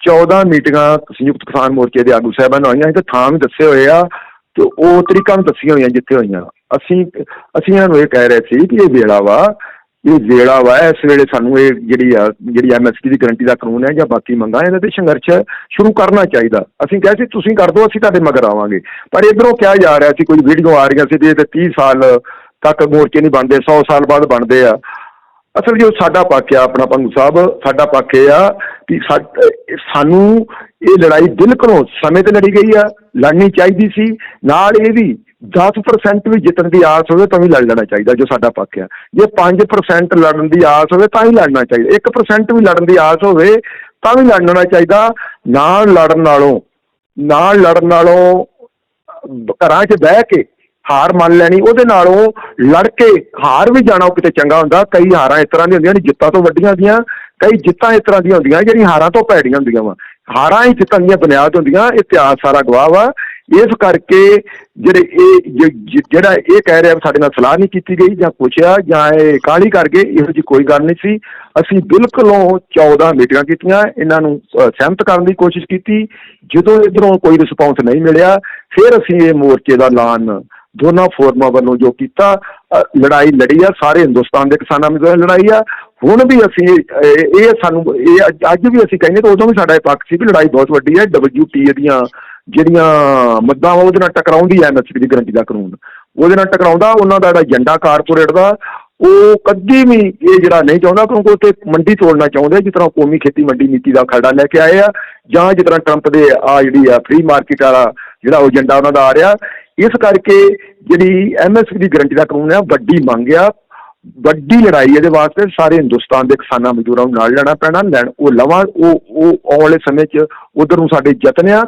14 ਮੀਟਿੰਗਾਂ ਸੰਯੁਕਤ ਕਿਸਾਨ ਮੋਰਚੇ ਦੇ ਆਗੂ ਸਾਹਿਬਾਨ ਨਾਲ ਹੋਈਆਂ ਸੀ ਤੇ ਥਾਂ ਵੀ ਦੱਸੇ ਹੋਏ ਆ ਤੇ ਉਹ ਤਰੀਕਾਂ ਨੂੰ ਦੱਸੀਆਂ ਹੋਈਆਂ ਜਿੱਥੇ ਹੋਈਆਂ। ਅਸੀਂ ਅਸੀਂ ਇਹਨਾਂ ਨੂੰ ਇਹ ਕਹਿ ਰਹੇ ਸੀ ਕਿ ਇਹ ਵੇਲਾ ਵਾ, ਇਹ ਵੇਲਾ ਵਾ, ਇਸ ਵੇਲੇ ਸਾਨੂੰ ਇਹ ਜਿਹੜੀ ਆ, ਜਿਹੜੀ ਐਮਐਸਪੀ ਦੀ ਗਰੰਟੀ ਦਾ ਕਾਨੂੰਨ ਹੈ ਜਾਂ ਬਾਕੀ ਮੰਗਾਂ, ਇਹਨਾਂ ਤੇ ਸੰਘਰਸ਼ ਸ਼ੁਰੂ ਕਰਨਾ ਚਾਹੀਦਾ। ਅਸੀਂ ਕਹੇ ਸੀ, ਤੁਸੀਂ ਕਰ ਦਿਓ, ਅਸੀਂ ਤੁਹਾਡੇ ਮਗਰ ਆਵਾਂਗੇ। ਪਰ ਇਧਰੋਂ ਕਿਹਾ ਜਾ ਰਿਹਾ ਸੀ, ਕੋਈ ਵੀਡੀਓ ਆ ਰਹੀਆਂ ਸੀ ਵੀ ਇਹ ਤੇ 30 ਸਾਲ ਤੱਕ ਮੋਰਚੇ ਨਹੀਂ ਬਣਦੇ 100 ਸਾਲ ਬਾਅਦ ਬਣਦੇ ਆ। ਅਸਲ ਜੋ ਸਾਡਾ ਪੱਖ ਆ, ਆਪਣਾ ਪੰਗੂ ਸਾਹਿਬ, ਸਾਡਾ ਪੱਖ ਇਹ ਆ ਕਿ ਸਾ- ਸਾਨੂੰ ਇਹ ਲੜਾਈ ਦਿਲਕਰੋਂ ਸਮੇਂ ਤੇ ਲੜੀ ਗਈ ਆ, ਲੜਨੀ ਚਾਹੀਦੀ ਸੀ, ਨਾਲ ਇਹ ਵੀ 10% ਵੀ ਜਿੱਤਣ ਦੀ ਆਸ ਹੋਵੇ ਤਾਂ ਵੀ ਲੜ ਲੈਣਾ ਚਾਹੀਦਾ, ਜੋ ਸਾਡਾ ਪੱਖ ਆ। ਜੇ 5% ਲੜਨ ਦੀ ਆਸ ਹੋਵੇ ਤਾਂ ਹੀ ਲੜਨਾ ਚਾਹੀਦਾ 1% ਵੀ ਲੜਨ ਦੀ ਆਸ ਹੋਵੇ ਤਾਂ ਵੀ ਲੜਨਾ ਚਾਹੀਦਾ, ਨਾਲ ਲੜਨ ਨਾਲੋਂ, ਨਾਲ ਲੜਨ ਨਾਲੋਂ ਘਰਾਂ 'ਚ ਬਹਿ ਕੇ ਹਾਰ ਮੰਨ ਲੈਣੀ, ਉਹਦੇ ਨਾਲੋਂ ਲੜ ਕੇ ਹਾਰ ਵੀ ਜਾਣਾ ਉਹ ਕਿਤੇ ਚੰਗਾ ਹੁੰਦਾ। ਕਈ ਹਾਰਾਂ ਇਸ ਤਰ੍ਹਾਂ ਦੀਆਂ ਹੁੰਦੀਆਂ ਨੇ, ਜਿੱਤਾਂ ਤੋਂ ਵੱਡੀਆਂ ਹੁੰਦੀਆਂ, ਕਈ ਜਿੱਤਾਂ ਇਸ ਤਰ੍ਹਾਂ ਦੀਆਂ ਹੁੰਦੀਆਂ, ਜਿਹੜੀਆਂ ਹਾਰਾਂ ਤੋਂ ਭੈੜੀਆਂ ਹੁੰਦੀਆਂ ਵਾ। ਹਾਰਾਂ ਹੀ ਜਿੱਤਾਂ ਦੀਆਂ ਬੁਨਿਆਦ ਹੁੰਦੀਆਂ ਇਤਿਹਾਸ ਸਾਰਾ ਗਵਾਹ ਵਾ। ਇਸ ਕਰਕੇ ਜਿਹੜੇ ਇਹ ਜਿਹੜਾ ਇਹ ਕਹਿ ਰਿਹਾ ਸਾਡੇ ਨਾਲ ਸਲਾਹ ਨਹੀਂ ਕੀਤੀ ਗਈ ਜਾਂ ਪੁੱਛਿਆ ਜਾਂ ਇਹ ਕਾਹਲੀ ਕਰ ਗਏ, ਇਹੋ ਜੀ ਕੋਈ ਗੱਲ ਨਹੀਂ ਸੀ। ਅਸੀਂ ਬਿਲਕੁਲੋਂ 14 ਮੀਟਿੰਗਾਂ ਕੀਤੀਆਂ, ਇਹਨਾਂ ਨੂੰ ਸਹਿਮਤ ਕਰਨ ਦੀ ਕੋਸ਼ਿਸ਼ ਕੀਤੀ। ਜਦੋਂ ਇਧਰੋਂ ਕੋਈ ਰਿਸਪੌਂਸ ਨਹੀਂ ਮਿਲਿਆ, ਫਿਰ ਅਸੀਂ ਇਹ ਮੋਰਚੇ ਦਾ ਐਲਾਨ ਦੋਨਾਂ ਫੋਰਮਾਂ ਵੱਲੋਂ ਜੋ ਕੀਤਾ ਲੜਾਈ ਲੜੀ ਆ, ਸਾਰੇ ਹਿੰਦੁਸਤਾਨ ਦੇ ਕਿਸਾਨਾਂ ਵਿੱਚ ਲੜਾਈ ਆ। ਹੁਣ ਵੀ ਅਸੀਂ ਇਹ ਸਾਨੂੰ, ਇਹ ਅੱਜ- ਵੀ ਅਸੀਂ ਕਹਿੰਦੇ ਤਾਂ ਉਦੋਂ ਵੀ ਸਾਡਾ ਇਹ ਪੱਖ ਸੀ ਵੀ ਲੜਾਈ ਬਹੁਤ ਵੱਡੀ ਹੈ WTA ਦੀਆਂ ਜਿਹੜੀਆਂ ਮੱਦਾਂ ਵਾ ਉਹਦੇ ਨਾਲ ਟਕਰਾਉਂਦੀ ਹੈ ਐਮਐਸਪੀ ਦੀ ਗਰੰਟੀ ਦਾ ਕਾਨੂੰਨ। ਉਹਦੇ ਨਾਲ ਟਕਰਾਉਂਦਾ, ਉਹਨਾਂ ਦਾ ਜਿਹੜਾ ਏਜੰਡਾ ਕਾਰਪੋਰੇਟ ਦਾ ਉਹ ਕਦੇ ਵੀ ਇਹ ਜਿਹੜਾ ਨਹੀਂ ਚਾਹੁੰਦਾ, ਕਿਉਂਕਿ ਉੱਥੇ ਮੰਡੀ ਤੋੜਨਾ ਚਾਹੁੰਦੇ ਜਿਸ ਤਰ੍ਹਾਂ ਕੌਮੀ ਖੇਤੀ ਮੰਡੀ ਨੀਤੀ ਦਾ ਖਰੜਾ ਲੈ ਕੇ ਆਏ ਆ, ਜਾਂ ਜਿਸ ਤਰ੍ਹਾਂ ਟਰੰਪ ਦੇ ਆ ਜਿਹੜੀ ਆ ਫ੍ਰੀ ਮਾਰਕੀਟ ਵਾਲਾ ਜਿਹੜਾ ਉਹ ਏਜੰਡਾ ਉਹਨਾਂ ਦਾ ਆ ਰਿਹਾ, ਇਸ ਕਰਕੇ ਜਿਹੜੀ ਐਮਐਸਪੀ ਦੀ ਗਰੰਟੀ ਦਾ ਕਾਨੂੰਨ ਆ, ਵੱਡੀ ਮੰਗ ਆ, ਵੱਡੀ ਲੜਾਈ ਇਹਦੇ ਵਾਸਤੇ, ਸਾਰੇ ਹਿੰਦੁਸਤਾਨ ਦੇ ਕਿਸਾਨਾਂ ਮਜ਼ਦੂਰਾਂ ਨੂੰ ਨਾਲ ਲੈਣਾ ਪੈਣਾ, ਲੈਣ ਉਹ ਲਵਾਂ, ਉਹ ਉਹ ਆਉਣ ਵਾਲੇ ਸਮੇਂ 'ਚ ਉਧਰ ਨੂੰ ਸਾਡੇ ਯਤਨ ਆ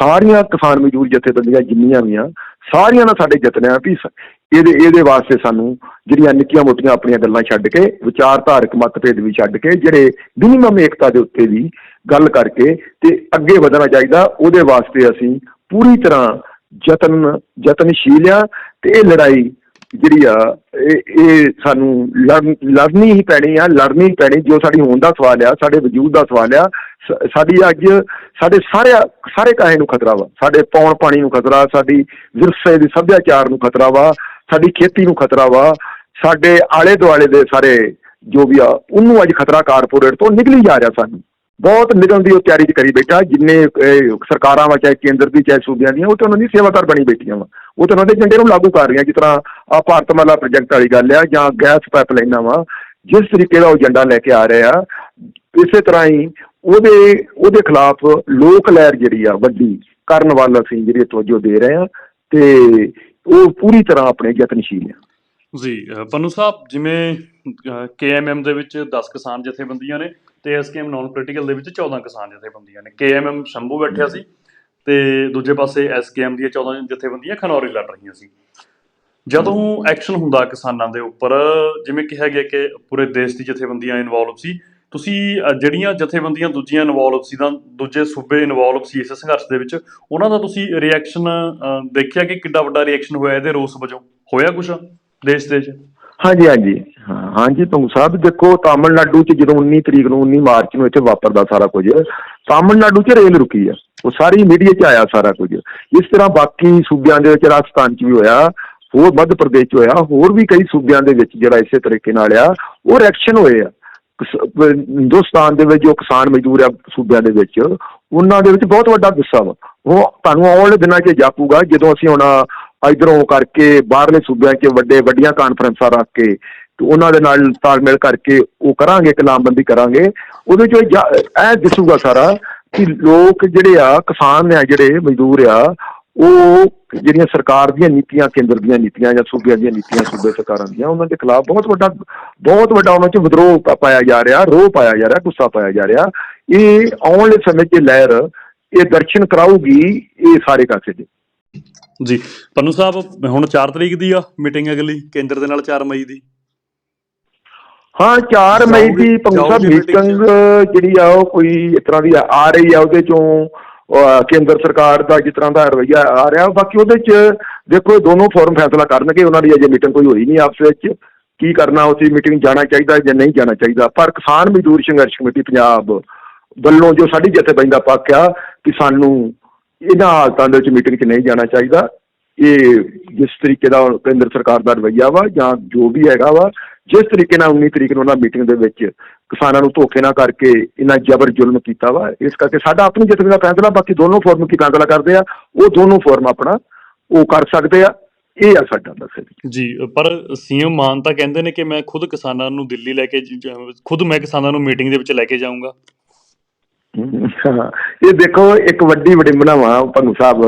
ਸਾਰੀਆਂ ਕਿਸਾਨ ਮਜ਼ਦੂਰ ਜਥੇਬੰਦੀਆਂ ਜਿੰਨੀਆਂ ਵੀ ਆ, ਸਾਰੀਆਂ ਨਾਲ ਸਾਡੇ ਯਤਨ ਆ ਵੀ ਸ- ਇਹਦੇ ਇਹਦੇ ਵਾਸਤੇ ਸਾਨੂੰ ਜਿਹੜੀਆਂ ਨਿੱਕੀਆਂ ਮੋਟੀਆਂ ਆਪਣੀਆਂ ਗੱਲਾਂ ਛੱਡ ਕੇ, ਵਿਚਾਰਧਾਰਕ ਮਤਭੇਦ ਵੀ ਛੱਡ ਕੇ, ਜਿਹੜੇ ਮਿਨੀਮਮ ਏਕਤਾ ਦੇ ਉੱਤੇ ਵੀ ਗੱਲ ਕਰਕੇ ਤੇ ਅੱਗੇ ਵਧਣਾ ਚਾਹੀਦਾ, ਉਹਦੇ ਵਾਸਤੇ ਅਸੀਂ ਪੂਰੀ ਤਰ੍ਹਾਂ ਯਤਨ ਯਤਨਸ਼ੀਲ ਆ ਤੇ ਇਹ ਲੜਾਈ ਜਿਹੜੀ ਆ, ਇਹ ਇਹ ਸਾਨੂੰ ਲੜਨ- ਲੜਨੀ ਹੀ ਪੈਣੀ ਆ, ਲੜਨੀ ਹੀ ਪੈਣੀ ਜੋ ਸਾਡੀ ਹੋਣ ਦਾ ਸਵਾਲ ਆ, ਸਾਡੇ ਵਜੂਦ ਦਾ ਸਵਾਲ ਆ ਸਾਡੀ ਅੱਜ ਸਾਡੇ ਸਾਰੇ ਸਾਰੇ ਕਾਹੇ ਨੂੰ ਖਤਰਾ ਵਾ, ਸਾਡੇ ਪੌਣ ਪਾਣੀ ਨੂੰ ਖਤਰਾ, ਸਾਡੀ ਵਿਰਸੇ ਦੇ ਸੱਭਿਆਚਾਰ ਨੂੰ ਖਤਰਾ ਵਾ, ਸਾਡੀ ਖੇਤੀ ਨੂੰ ਖਤਰਾ ਵਾ, ਸਾਡੇ ਆਲੇ ਦੁਆਲੇ ਦੇ ਸਾਰੇ ਜੋ ਵੀ ਆ, ਉਹਨੂੰ ਅੱਜ ਖਤਰਾ ਕਾਰਪੋਰੇਟ ਤੋਂ ਨਿਕਲੀ ਜਾ ਰਿਹਾ ਸਾਨੂੰ। ਬਹੁਤ ਨਿਗਮ ਦੀ ਉਹ 'ਚ ਕਰੀ ਬੈਠਾ ਜਿੰਨੇ ਸਰਕਾਰਾਂ ਵਾ ਚਾਹੇ ਕੇਂਦਰ ਦੀ ਚਾਹੇ ਸੂਬਿਆਂ ਦੀਆਂ ਉਹ ਤਾਂ ਉਹਨਾਂ ਦੀ ਸੇਵਾਦਾਰ ਬਣੀ ਬੈਠੀਆਂ ਵਾ। ਉਹ ਤਾਂ ਉਹਨਾਂ ਦੇ ਏਜੰਡੇ ਨੂੰ ਲਾਗੂ ਕਰ ਰਹੀਆਂ ਜਿਸ ਤਰ੍ਹਾਂ ਆ ਭਾਰਤਮਾਲਾ ਪ੍ਰੋਜੈਕਟ ਵਾਲੀ ਗੱਲ ਆ ਜਾਂ ਗੈਸ ਪਾਈਪਲਾਈਨਾਂ ਵਾ ਜਿਸ ਤਰੀਕੇ ਦਾ ਉਹ ਏਜੰਡਾ ਲੈ ਕੇ ਆ ਰਹੇ ਆ ਇਸੇ ਤਰ੍ਹਾਂ ਹੀ ਉਹਦੇ ਉਹਦੇ ਖਿਲਾਫ ਲੋਕ ਲਹਿਰ ਜਿਹੜੀ ਆ ਵੱਡੀ ਕਰਨ ਵੱਲ ਅਸੀਂ ਜਿਹੜੀ ਤਵੱਜੋ ਦੇ ਰਹੇ ਆ ਤੇ ਉਹ ਪੂਰੀ ਤਰ੍ਹਾਂ ਆਪਣੇ ਯਤਨਸ਼ੀਲ ਆ। ਜੀ ਅ, ਸਾਹਿਬ ਜਿਵੇਂ ਕੇਐਮਐਮ ਦੇ ਵਿੱਚ 10 ਕਿਸਾਨ ਜਥੇਬੰਦੀਆਂ ਨੇ ਤੇ ਐਸਕੇਐਮ ਨਾਨ ਪੋਲੀਟੀਕਲ ਦੇ ਵਿੱਚ 14 ਕਿਸਾਨ ਜਥੇਬੰਦੀਆਂ ਨੇ। ਕੇਐਮਐਮ ਸ਼ੰਭੂ ਬੈਠਿਆ ਸੀ ਤੇ ਦੂਜੇ ਪਾਸੇ ਐਸਕੇਐਮ ਦੀਆਂ 14 ਜਥੇਬੰਦੀਆਂ ਖਨੌਰੀ ਲੜ ਰਹੀਆਂ ਸੀ। ਜਦੋਂ ਐਕਸ਼ਨ ਹੁੰਦਾ ਕਿਸਾਨਾਂ ਦੇ ਉੱਪਰ, ਜਿਵੇਂ ਕਿਹਾ ਗਿਆ ਕਿ ਪੂਰੇ ਦੇਸ਼ ਦੀ ਜਥੇਬੰਦੀਆਂ ਇਨਵੋਲਵ ਸੀ, ਤੁਸੀਂ ਜਿਹੜੀਆਂ ਜਥੇਬੰਦੀਆਂ ਦੂਜੀਆਂ ਇਨਵੋਲਵ ਸੀ ਤਾਂ ਦੂਜੇ ਸੂਬੇ ਇਨਵੋਲਵ ਸੀ ਇਸ ਸੰਘਰਸ਼ ਦੇ ਵਿੱਚ, ਉਹਨਾਂ ਦਾ ਤੁਸੀਂ ਰਿਐਕਸ਼ਨ ਦੇਖਿਆ ਕਿ ਕਿੱਡਾ ਵੱਡਾ ਰਿਐਕਸ਼ਨ ਹੋਇਆ ਇਹਦੇ ਰੋਸ ਵਜੋਂ? ਹੋਇਆ ਕੁਝ ਦੇਸ਼ ਦੇ ਵਿੱਚ? ਹਾਂਜੀ ਹਾਂਜੀ। ਹਾਂ, ਹਾਂਜੀ, ਤੁਮ ਸਾਹਿਬ ਦੇਖੋ, ਤਾਮਿਲਨਾਡੂ 'ਚ ਜਦੋਂ 19 ਤਰੀਕ ਨੂੰ 19 ਮਾਰਚ ਨੂੰ ਇੱਥੇ ਵਾਪਰਦਾ ਸਾਰਾ ਕੁਝ, ਤਾਮਿਲਨਾਡੂ 'ਚ ਰੇਲ ਰੁਕੀ ਆ। ਉਹ ਸਾਰੀ ਮੀਡੀਆ 'ਚ ਆਇਆ ਸਾਰਾ ਕੁਝ। ਇਸ ਤਰ੍ਹਾਂ ਬਾਕੀ ਸੂਬਿਆਂ ਦੇ ਵਿੱਚ ਰਾਜਸਥਾਨ 'ਚ ਵੀ ਹੋਇਆ, ਹੋਰ ਮੱਧ ਪ੍ਰਦੇਸ਼ 'ਚ ਹੋਇਆ, ਹੋਰ ਵੀ ਕਈ ਸੂਬਿਆਂ ਦੇ ਵਿੱਚ ਜਿਹੜਾ ਇਸੇ ਤਰੀਕੇ ਨਾਲ ਆ, ਉਹ ਰਿਐਕਸ਼ਨ ਹੋਏ ਆ। ਹਿੰਦੁਸਤਾਨ ਦੇ ਵਿੱਚ ਜੋ ਕਿਸਾਨ ਮਜ਼ਦੂਰ ਆ ਸੂਬਿਆਂ ਦੇ ਵਿੱਚ, ਉਹਨਾਂ ਦੇ ਵਿੱਚ ਬਹੁਤ ਵੱਡਾ ਗੁੱਸਾ ਵਾ। ਉਹ ਤੁਹਾਨੂੰ ਆਉਣ ਵਾਲੇ ਦਿਨਾਂ 'ਚ ਜਾਪੂਗਾ, ਜਦੋਂ ਅਸੀਂ ਹੁਣ ਇਧਰੋਂ ਕਰਕੇ ਬਾਹਰਲੇ ਸੂਬਿਆਂ 'ਚ ਵੱਡੇ, ਵੱਡੀਆਂ ਕਾਨਫਰੰਸਾਂ ਰੱਖ ਕੇ ਤੇ ਉਹਨਾਂ ਦੇ ਨਾਲ ਤਾਲਮੇਲ ਕਰਕੇ ਉਹ ਕਰਾਂਗੇ ਕਲਾਮਬੰਦੀ ਕਰਾਂਗੇ। ਉਹਦੇ 'ਚ ਇਹ ਦਿਸੂਗਾ ਸਾਰਾ ਕਿ ਲੋਕ ਜਿਹੜੇ ਆ, ਕਿਸਾਨ ਆ, ਜਿਹੜੇ ਮਜ਼ਦੂਰ ਆ, ਉਹ ਜਿਹੜੀਆਂ ਸਰਕਾਰ ਦੀਆਂ ਨੀਤੀਆਂ, ਕੇਂਦਰ ਦੀਆਂ ਨੀਤੀਆਂ ਜਾਂ ਸੂਬਿਆਂ ਦੀਆਂ ਨੀਤੀਆਂ, ਸੂਬੇ ਸਰਕਾਰਾਂ ਦੀਆਂ, ਉਹਨਾਂ ਦੇ ਖਿਲਾਫ ਬਹੁਤ ਵੱਡਾ ਬਹੁਤ ਵੱਡਾ ਉਹਨਾਂ 'ਚ ਵਿਦਰੋਹ ਪਾਇਆ ਜਾ ਰਿਹਾ, ਰੋਹ ਪਾਇਆ ਜਾ ਰਿਹਾ, ਗੁੱਸਾ ਪਾਇਆ ਜਾ ਰਿਹਾ। ਇਹ ਆਉਣ ਵਾਲੇ ਸਮੇਂ 'ਚ ਲਹਿਰ, ਇਹ ਦਰਸ਼ਨ ਕਰਾਊਗੀ ਇਹ ਸਾਰੇ ਕਾਸੇ ਦੇ ਜੀ। ਪੰਨੂ ਸਾਹਿਬ ਹੁਣ 4 ਤਰੀਕ ਦੀ ਆ ਮੀਟਿੰਗ ਅਗਲੀ ਕੇਂਦਰ ਦੇ ਨਾਲ 4 ਮਈ ਦੀ। ਹਾਂ 4 ਮਈ ਦੀ ਪੰਗੂ ਸਾਹਿਬ ਮੀਟਿੰਗ ਜਿਹੜੀ ਆ ਉਹ ਕੋਈ ਇਸ ਤਰ੍ਹਾਂ ਦੀ ਆ ਰਹੀ ਆ ਉਹਦੇ ਚੋਂ ਕੇਂਦਰ ਸਰਕਾਰ ਦਾ ਜਿਸ ਤਰ੍ਹਾਂ ਦਾ ਰਵੱਈਆ ਆ ਰਿਹਾ ਬਾਕੀ ਉਹਦੇ ਚ ਦੇਖੋ ਦੋਨੋਂ ਫੋਰਮ ਫੈਸਲਾ ਕਰਨਗੇ ਉਹਨਾਂ ਦੀ ਅਜੇ ਮੀਟਿੰਗ ਕੋਈ ਹੋਈ ਨਹੀਂ ਆਪਸ ਵਿੱਚ। ਕੀ ਕਰਨਾ ਉਸੇ ਮੀਟਿੰਗ ਜਾਣਾ ਚਾਹੀਦਾ ਜਾਂ ਨਹੀਂ ਜਾਣਾ ਚਾਹੀਦਾ। ਪਰ ਕਿਸਾਨ ਮਜ਼ਦੂਰ ਸੰਘਰਸ਼ ਕਮੇਟੀ ਪੰਜਾਬ ਵੱਲੋਂ ਜੋ ਸਾਡੀ ਜਥੇਬੰਦੀ ਦਾ ਪੱਖ ਆ ਕਿ ਸਾਨੂੰ ਇਹਨਾਂ ਹਾਲਤਾਂ ਦੇ ਵਿੱਚ ਮੀਟਿੰਗ 'ਚ ਨਹੀਂ ਜਾਣਾ ਚਾਹੀਦਾ। ਇਹ ਜਿਸ ਤਰੀਕੇ ਦਾ ਕੇਂਦਰ ਸਰਕਾਰ ਦਾ ਰਵੱਈਆ ਵਾ ਜਾਂ ਜੋ ਵੀ ਹੈਗਾ ਵਾ, ਜਿਸ ਤਰੀਕੇ ਨਾਲ 19 ਤਰੀਕ ਨੂੰ ਉਹਨਾਂ ਮੀਟਿੰਗ ਦੇ ਵਿੱਚ ਕਿਸਾਨਾਂ ਨੂੰ ਧੋਖੇ ਨਾ ਕਰਕੇ ਇਹਨਾਂ ਜਬਰ ਜ਼ੁਲਮ ਕੀਤਾ ਵਾ, ਇਸ ਕਰਕੇ ਸਾਡਾ ਆਪਣੀ ਜਥੇਬੰਦੀ ਦਾ ਫੈਸਲਾ, ਬਾਕੀ ਦੋਨੋਂ ਫੋਰਮ ਕੀ ਫੈਸਲਾ ਕਰਦੇ ਆ, ਉਹ ਦੋਨੋਂ ਫੋਰਮ ਆਪਣਾ ਉਹ ਕਰ ਸਕਦੇ ਆ, ਇਹ ਆ ਸਾਡਾ ਬਸ ਜੀ। ਪਰ ਸੀਐਮ ਮਾਨ ਤਾਂ ਕਹਿੰਦੇ ਨੇ ਕਿ ਮੈਂ ਖੁਦ ਕਿਸਾਨਾਂ ਨੂੰ ਦਿੱਲੀ ਲੈ ਕੇ ਖੁਦ ਮੈਂ ਕਿਸਾਨਾਂ ਨੂੰ ਮੀਟਿੰਗ ਦੇ ਵਿੱਚ ਲੈ ਕੇ ਜਾਊਂਗਾ। ਇਹ ਦੇਖੋ ਇੱਕ ਵੱਡੀ ਵਿਡੰਬਣਾ ਵਾ ਭੰਗੂ ਸਾਹਿਬ।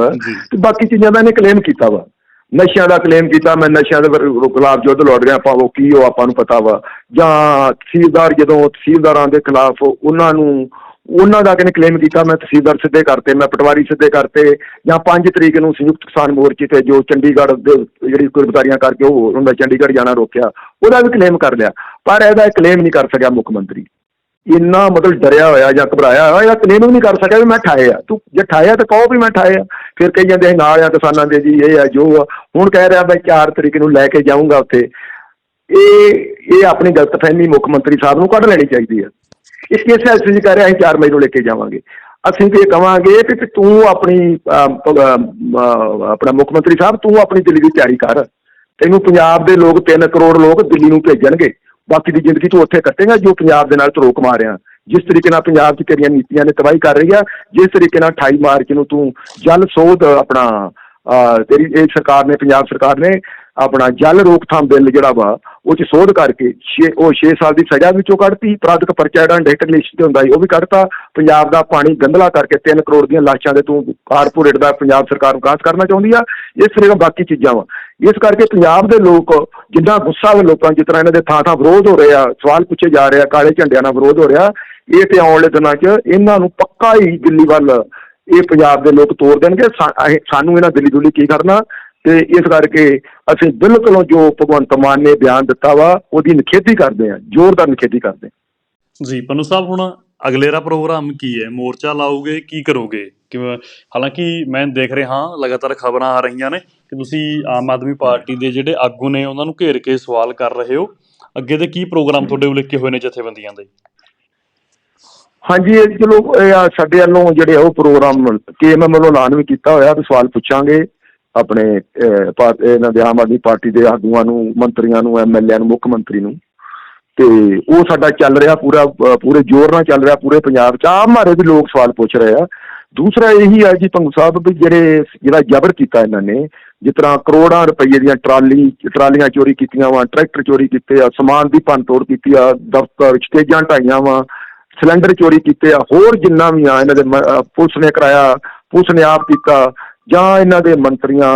ਤੇ ਬਾਕੀ ਚੀਜ਼ਾਂ ਦਾ ਇਹਨੇ ਕਲੇਮ ਕੀਤਾ ਵਾ। ਨਸ਼ਿਆਂ ਦਾ ਕਲੇਮ ਕੀਤਾ ਮੈਂ ਨਸ਼ਿਆਂ ਦੇ ਖਿਲਾਫ ਯੁੱਧ ਲੜ ਰਿਹਾ ਆਪਾਂ ਉਹ ਕੀ ਉਹ ਆਪਾਂ ਨੂੰ ਪਤਾ ਵਾ। ਜਾਂ ਤਹਿਸੀਲਦਾਰ ਜਦੋਂ ਤਹਿਸੀਲਦਾਰਾਂ ਦੇ ਖਿਲਾਫ ਉਹਨਾਂ ਨੂੰ ਉਹਨਾਂ ਦਾ ਕਿਨੇ ਕਲੇਮ ਕੀਤਾ ਮੈਂ ਤਹਿਸੀਲਦਾਰ ਸਿੱਧੇ ਕਰਤੇ ਮੈਂ ਪਟਵਾਰੀ ਸਿੱਧੇ ਕਰਤੇ ਜਾਂ 5 ਤਰੀਕ ਨੂੰ ਸੰਯੁਕਤ ਕਿਸਾਨ ਮੋਰਚੇ ਤੇ ਜੋ ਚੰਡੀਗੜ੍ਹ ਦੇ ਜਿਹੜੀ ਗੁਰਬਤਾਰੀਆਂ ਕਰਕੇ ਉਹ ਉਹਨਾਂ ਦਾ ਚੰਡੀਗੜ੍ਹ ਜਾਣਾ ਰੋਕਿਆ ਉਹਦਾ ਵੀ ਕਲੇਮ ਕਰ ਲਿਆ। ਪਰ ਇਹਦਾ ਕਲੇਮ ਨਹੀਂ ਕਰ ਸਕਿਆ ਮੁੱਖ ਮੰਤਰੀ। ਇੰਨਾ ਮਤਲਬ ਡਰਿਆ ਹੋਇਆ ਜਾਂ ਘਬਰਾਇਆ ਹੋਇਆ, ਇਹਦਾ ਕਲੇਮ ਵੀ ਨਹੀਂ ਕਰ ਸਕਿਆ ਵੀ ਮੈਂ ਠਾਏ ਆ। ਤੂੰ ਜੇ ਠਾਇਆ ਤਾਂ ਕਹੋ ਵੀ ਮੈਂ ਠਾਏ ਆ। ਫਿਰ ਕਹੀ ਜਾਂਦੇ ਨਾਲ ਆ, ਕਿਸਾਨਾਂ ਦੇ ਜੀ, ਇਹ ਆ, ਜੋ ਆ। ਹੁਣ ਕਹਿ ਰਿਹਾ ਮੈਂ 4 ਤਰੀਕ ਨੂੰ ਲੈ ਕੇ ਜਾਊਂਗਾ ਉੱਥੇ। ਇਹ ਇਹ ਆਪਣੀ ਗਲਤਫਹਿਮੀ ਮੁੱਖ ਮੰਤਰੀ ਸਾਹਿਬ ਨੂੰ ਕੱਢ ਲੈਣੀ ਚਾਹੀਦੀ ਹੈ ਇਸ ਕਿਸ ਐਸੇ ਜੀ ਕਹਿ ਰਿਹਾ, ਅਸੀਂ 4 ਮਈ ਨੂੰ ਲੈ ਕੇ ਜਾਵਾਂਗੇ। ਅਸੀਂ ਤੇ ਇਹ ਕਵਾਂਗੇ ਕਿ ਤੂੰ ਆਪਣੀ ਆਪਣਾ ਮੁੱਖ ਮੰਤਰੀ ਸਾਹਿਬ, ਤੂੰ ਆਪਣੀ ਦਿੱਲੀ ਦੀ ਤਿਆਰੀ ਕਰ। ਤੈਨੂੰ ਪੰਜਾਬ ਦੇ ਲੋਕ 3 ਕਰੋੜ ਲੋਕ ਦਿੱਲੀ ਨੂੰ ਭੇਜਣਗੇ। ਬਾਕੀ ਦੀ ਜ਼ਿੰਦਗੀ ਤੂੰ ਉੱਥੇ ਕੱਟੇਗਾ ਜੋ ਪੰਜਾਬ ਦੇ ਨਾਲ ਤੂੰ ਰੋਕ ਮਾਰਿਆ ਜਿਸ ਤਰੀਕੇ ਨਾਲ ਪੰਜਾਬ 'ਚ ਤੇਰੀਆਂ ਨੀਤੀਆਂ ਨੇ ਤਬਾਹੀ ਕਰ ਰਹੀ ਆ ਜਿਸ ਤਰੀਕੇ ਨਾਲ 28 ਮਾਰਚ ਨੂੰ ਤੂੰ ਜਲ ਸੋਧ ਆਪਣਾ ਅਹ, ਤੇਰੀ ਇਹ ਸਰਕਾਰ ਨੇ ਪੰਜਾਬ ਸਰਕਾਰ ਨੇ ਆਪਣਾ ਜਲ ਰੋਕਥਾਮ ਬਿੱਲ ਜਿਹੜਾ ਵਾ, ਉਹ 'ਚ ਸੋਧ ਕਰਕੇ ਛੇ, ਉਹ 6 ਸਾਲ ਦੀ ਸਜ਼ਾ ਵਿੱਚੋਂ ਕੱਢਤੀ ਅਪਰਾਧਿਕ ਪਰਚਾ ਜਿਹੜਾ ਡਾਇਰੈਕਟ ਤੇ ਹੁੰਦਾ ਸੀ, ਉਹ ਵੀ ਕੱਢਤਾ। ਪੰਜਾਬ ਦਾ ਪਾਣੀ ਗੰਦਲਾ ਕਰਕੇ 3 ਕਰੋੜ ਦੀਆਂ ਲਾਸ਼ਾਂ ਦੇ ਤੂੰ ਕਾਰਪੋਰੇਟ ਦਾ ਪੰਜਾਬ ਸਰਕਾਰ ਵਿਕਾਸ ਕਰਨਾ ਚਾਹੁੰਦੀ ਆ। ਇਸ ਤਰ੍ਹਾਂ ਬਾਕੀ ਚੀਜ਼ਾਂ ਵਾ। ਇਸ ਕਰਕੇ ਪੰਜਾਬ ਦੇ ਲੋਕ ਜਿੱਦਾਂ ਗੁੱਸਾ ਵਾ ਲੋਕਾਂ ਜਿਸ ਤਰ੍ਹਾਂ ਇਹਨਾਂ ਦੇ ਥਾਂ ਥਾਂ ਵਿਰੋਧ ਹੋ ਰਹੇ ਆ ਸਵਾਲ ਪੁੱਛੇ ਜਾ ਰਹੇ ਆ ਕਾਲੇ ਝੰਡਿਆਂ ਨਾਲ ਵਿਰੋਧ ਹੋ ਰਿਹਾ, ਇਹ ਤੇ ਆਉਣ ਵਾਲੇ ਦਿਨਾਂ 'ਚ ਇਹਨਾਂ ਨੂੰ ਪੱਕਾ ਹੀ ਦਿੱਲੀ ਵੱਲ ਇਹ ਪੰਜਾਬ ਦੇ ਲੋਕ ਤੋੜ ਦੇਣਗੇ। ਸਾਨੂੰ ਇਹਨਾਂ ਦਿੱਲੀ ਦੁੱਲੀ ਕੀ ਕਰਨਾ? ਤੇ ਇਸ ਕਰਕੇ ਅਸੀਂ ਬਿਲਕੁਲ ਜੋ ਭਗਵੰਤ ਮਾਨ ਨੇ ਬਿਆਨ ਦਿੱਤਾ ਵਾ ਉਹਦੀ ਨਿਖੇਧੀ ਕਰਦੇ ਆ ਜ਼ੋਰਦਾਰ ਨਿਖੇਧੀ ਕਰਦੇ ਜੀ ਪੰਨੂ ਸਾਹਿਬ ਹੁਣ ਅਗਲੇਰਾ ਪ੍ਰੋਗਰਾਮ ਕੀ ਹੈ? ਮੋਰਚਾ ਲਾਓਗੇ ਕੀ ਕਰੋਗੇ? ਕਿਵੇਂ? ਹਾਲਾਂਕਿ ਮੈਂ ਦੇਖ ਰਿਹਾ ਹਾਂ ਲਗਾਤਾਰ ਖਬਰਾਂ ਆ ਰਹੀਆਂ ਨੇ ਕਿ ਤੁਸੀਂ ਆਮ ਆਦਮੀ ਪਾਰਟੀ ਦੇ ਜਿਹੜੇ ਆਗੂ ਨੇ ਉਹਨਾਂ ਨੂੰ ਘੇਰ ਕੇ ਸਵਾਲ ਕਰ ਰਹੇ ਹੋ। ਅੱਗੇ ਦੇ ਕੀ ਪ੍ਰੋਗਰਾਮ ਤੁਹਾਡੇ ਉਲੀਕੇ ਹੋਏ ਨੇ ਜਥੇਬੰਦੀਆਂ ਦੇ? ਹਾਂਜੀ ਇਹ ਚਲੋ ਸਾਡੇ ਵੱਲੋਂ ਜਿਹੜੇ ਉਹ ਪ੍ਰੋਗਰਾਮ ਕੇਐਮਐਮ ਵੱਲੋਂ ਐਲਾਨ ਵੀ ਕੀਤਾ ਹੋਇਆ ਵੀ ਸਵਾਲ ਪੁੱਛਾਂਗੇ। ਆਪਣੇ ਇਹਨਾਂ ਦੇ ਆਮ ਆਦਮੀ ਪਾਰਟੀ ਦੇ ਆਗੂਆਂ ਨੂੰ, ਮੰਤਰੀਆਂ ਨੂੰ ਐਮਐਲਏ ਨੂੰ, ਮੁੱਖ ਮੰਤਰੀ ਨੂੰ। ਤੇ ਉਹ ਸਾਡਾ ਚੱਲ ਰਿਹਾ ਪੂਰਾ ਪੂਰੇ ਜ਼ੋਰ ਨਾਲ ਚੱਲ ਰਿਹਾ ਪੂਰੇ ਪੰਜਾਬ 'ਚ। ਆਮ ਮਾਰੇ ਵੀ ਲੋਕ ਸਵਾਲ ਪੁੱਛ ਰਹੇ ਆ। ਦੂਸਰਾ ਇਹੀ ਹੈ ਜੀ ਭੰਗੂ ਸਾਹਿਬ ਵੀ ਜਿਹੜੇ, ਜਿਹੜਾ ਜ਼ਬਰ ਕੀਤਾ ਇਹਨਾਂ ਨੇ, ਜਿਸ ਤਰ੍ਹਾਂ ਕਰੋੜਾਂ ਰੁਪਏ ਦੀਆਂ ਟਰਾਲੀ, ਟਰਾਲੀਆਂ ਚੋਰੀ ਕੀਤੀਆਂ ਵਾ, ਟਰੈਕਟਰ ਚੋਰੀ ਕੀਤੇ ਆ, ਸਮਾਨ ਦੀ ਭੰਨਤੋੜ ਕੀਤੀ ਆ, ਦਫ਼ਤਰ ਸਟੇਜਾਂ ਢਾਈਆਂ ਵਾ, ਸਿਲੰਡਰ ਚੋਰੀ ਕੀਤੇ ਆ, ਹੋਰ ਜਿੰਨਾ ਵੀ ਆ, ਇਹਨਾਂ ਦੇ ਪੁਲਿਸ ਨੇ ਕਰਾਇਆ, ਪੁਲਿਸ ਨੇ ਆਪ ਕੀਤਾ ਜਾਂ ਇਹਨਾਂ ਦੇ ਮੰਤਰੀਆਂ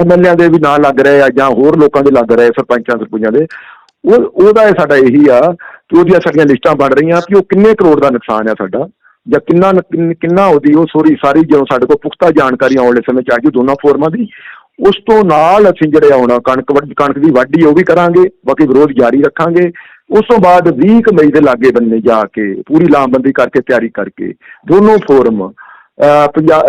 ਐਮਐਲਏਆਂ ਦੇ ਵੀ ਨਾਂ ਲੱਗ ਰਹੇ ਆ ਜਾਂ ਹੋਰ ਲੋਕਾਂ ਦੇ ਲੱਗ ਰਹੇ ਸਰਪੰਚਾਂ ਸਰਪੰਚਾਂ ਦੇ, ਉਹ, ਉਹਦਾ ਸਾਡਾ ਇਹੀ ਆ ਕਿ ਉਹਦੀਆਂ ਸਾਡੀਆਂ ਲਿਸਟਾਂ ਬਣ ਰਹੀਆਂ ਕਿ ਉਹ ਕਿੰਨੇ ਕਰੋੜ ਦਾ ਨੁਕਸਾਨ ਆ ਸਾਡਾ ਜਾਂ ਕਿੰਨਾ ਕਿੰਨਾ ਉਹਦੀ ਉਹ ਸੋਰੀ, ਸਾਰੀ ਜਦੋਂ ਸਾਡੇ ਕੋਲ ਪੁਖਤਾ ਜਾਣਕਾਰੀ ਆਉਣ ਵਾਲੇ ਸਮੇਂ ਚ ਆ ਜੂ ਦੋਨਾਂ ਫੋਰਮਾਂ ਦੀ, ਉਸ ਤੋਂ ਨਾਲ ਅਸੀਂ ਜਿਹੜੇ ਆਉਣਾ ਕਣਕ ਵੱਢ, ਕਣਕ ਦੀ ਵਾਢੀ ਉਹ ਵੀ ਕਰਾਂਗੇ, ਬਾਕੀ ਵਿਰੋਧ ਜਾਰੀ ਰੱਖਾਂਗੇ, ਉਸ ਤੋਂ ਬਾਅਦ 20 ਕੁ ਮਈ ਦੇ ਲਾਗੇ ਬੰਨੇ ਜਾ ਕੇ, ਪੂਰੀ ਲਾਮਬੰਦੀ ਕਰਕੇ ਤਿਆਰੀ ਕਰਕੇ, ਦੋਨੋਂ ਫੋਰਮ ਪੰਜਾਬ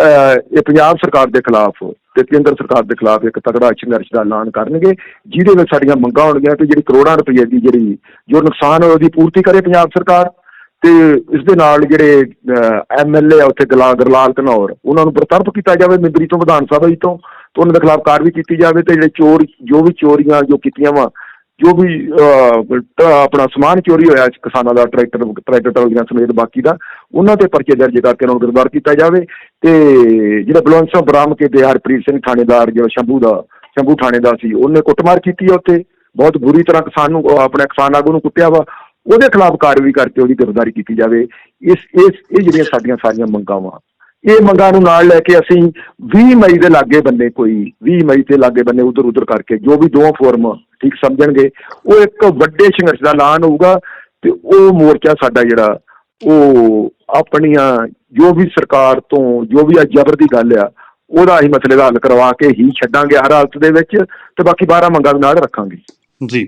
ਇਹ ਪੰਜਾਬ ਸਰਕਾਰ ਦੇ ਖਿਲਾਫ ਤੇ ਕੇਂਦਰ ਸਰਕਾਰ ਦੇ ਖਿਲਾਫ ਇੱਕ ਤਗੜਾ ਸੰਘਰਸ਼ ਦਾ ਐਲਾਨ ਕਰਨਗੇ, ਜਿਹਦੇ ਵਿੱਚ ਸਾਡੀਆਂ ਮੰਗਾਂ ਹੋਣਗੀਆਂ ਕਿ ਜਿਹੜੀ ਕਰੋੜਾਂ ਰੁਪਏ ਦੀ ਜਿਹੜੀ, ਜੋ ਨੁਕਸਾਨ ਹੋਇਆ ਉਹਦੀ ਪੂਰਤੀ ਕਰੇ ਪੰਜਾਬ ਸਰਕਾਰ ਤੇ ਇਸ ਦੇ ਨਾਲ ਜਿਹੜੇ ਐਮਐਲਏ ਆ ਉੱਥੇ ਗਲਾ, ਗਰਲਾਲ ਘਨੌਰ, ਉਹਨਾਂ ਨੂੰ ਬਰਤਰਫ ਕੀਤਾ ਜਾਵੇ ਮਿੰਦਰੀ ਤੋਂ, ਵਿਧਾਨ ਸਭਾ ਜੀ ਤੋਂ, ਤੇ ਉਹਨਾਂ ਦੇ ਖਿਲਾਫ ਕਾਰਵਾਈ ਕੀਤੀ ਜਾਵੇ ਤੇ ਜਿਹੜੇ ਚੋਰ, ਜੋ ਵੀ ਚੋਰੀਆਂ ਜੋ ਕੀਤੀਆਂ ਵਾ ਜੋ ਵੀ ਆਪਣਾ ਸਮਾਨ ਚੋਰੀ ਹੋਇਆ ਕਿਸਾਨਾਂ ਦਾ, ਟਰੈਕਟਰ ਟਰੈਕਟਰ ਟਰਾਲੀਆਂ ਸਮੇਤ ਬਾਕੀ ਦਾ, ਉਹਨਾਂ ਤੇ ਪਰਚੇ ਦਰਜ ਕਰਕੇ ਉਹਨਾਂ ਨੂੰ ਗ੍ਰਿਫਤਾਰ ਕੀਤਾ ਜਾਵੇ ਤੇ ਜਿਹੜਾ ਬਲਵੰਤ ਬਰਾਮ ਕੇ ਦੇ ਹਰਪ੍ਰੀਤ ਸਿੰਘ ਥਾਣੇਦਾਰ ਜਿਹੜਾ ਸ਼ੰਭੂ ਦਾ, ਸ਼ੰਭੂ ਥਾਣੇਦਾਰ ਸੀ, ਉਹਨੇ ਕੁੱਟਮਾਰ ਕੀਤੀ ਆ ਉੱਥੇ। ਬਹੁਤ ਬੁਰੀ ਤਰ੍ਹਾਂ ਕਿਸਾਨ ਨੂੰ ਆਪਣੇ ਕਿਸਾਨ ਆਗੂ ਨੂੰ ਕੁੱਟਿਆ ਵਾ। ਉਹਦੇ ਖਿਲਾਫ ਕਾਰਵਾਈ ਕਰਕੇ ਉਹਦੀ ਗ੍ਰਿਫਤਾਰੀ ਕੀਤੀ ਜਾਵੇ। ਇਸ ਇਸ, ਇਹ ਜਿਹੜੀਆਂ ਸਾਡੀਆਂ ਸਾਰੀਆਂ ਮੰਗਾਂ ਵਾ। ਇਹ ਮੰਗਾਂ ਨੂੰ ਨਾਲ ਲੈ ਕੇ ਅਸੀਂ 20 ਮਈ ਦੇ ਲਾਗੇ ਬੰਨੇ ਕੋਈ 20 ਮਈ ਤੇ ਲਾਗੇ ਬੰਨੇ ਉਧਰ ਉਧਰ ਕਰਕੇ ਜੋ ਵੀ ਦੋ ਫੋਰਮ ਠੀਕ ਸਮਝਣਗੇ। ਉਹ ਇੱਕ ਵੱਡੇ ਸੰਘਰਸ਼ ਦਾ ਐਲਾਨ ਹੋਊਗਾ ਤੇ ਉਹ ਮੋਰਚਾ ਸਾਡਾ ਜਿਹੜਾ, ਉਹ ਆਪਣੀਆਂ ਜੋ ਵੀ ਸਰਕਾਰ ਤੋਂ, ਜੋ ਵੀ ਆ ਜ਼ਬਰ ਦੀ ਗੱਲ ਆ, ਉਹਦਾ ਅਸੀਂ ਮਸਲੇ ਦਾ ਹੱਲ ਕਰਵਾ ਕੇ ਹੀ ਛੱਡਾਂਗੇ ਹਰ ਹਾਲਤ ਦੇ ਵਿੱਚ ਤੇ ਬਾਕੀ 12 ਮੰਗਾਂ ਨਾਲ ਰੱਖਾਂਗੇ। ਜੀ।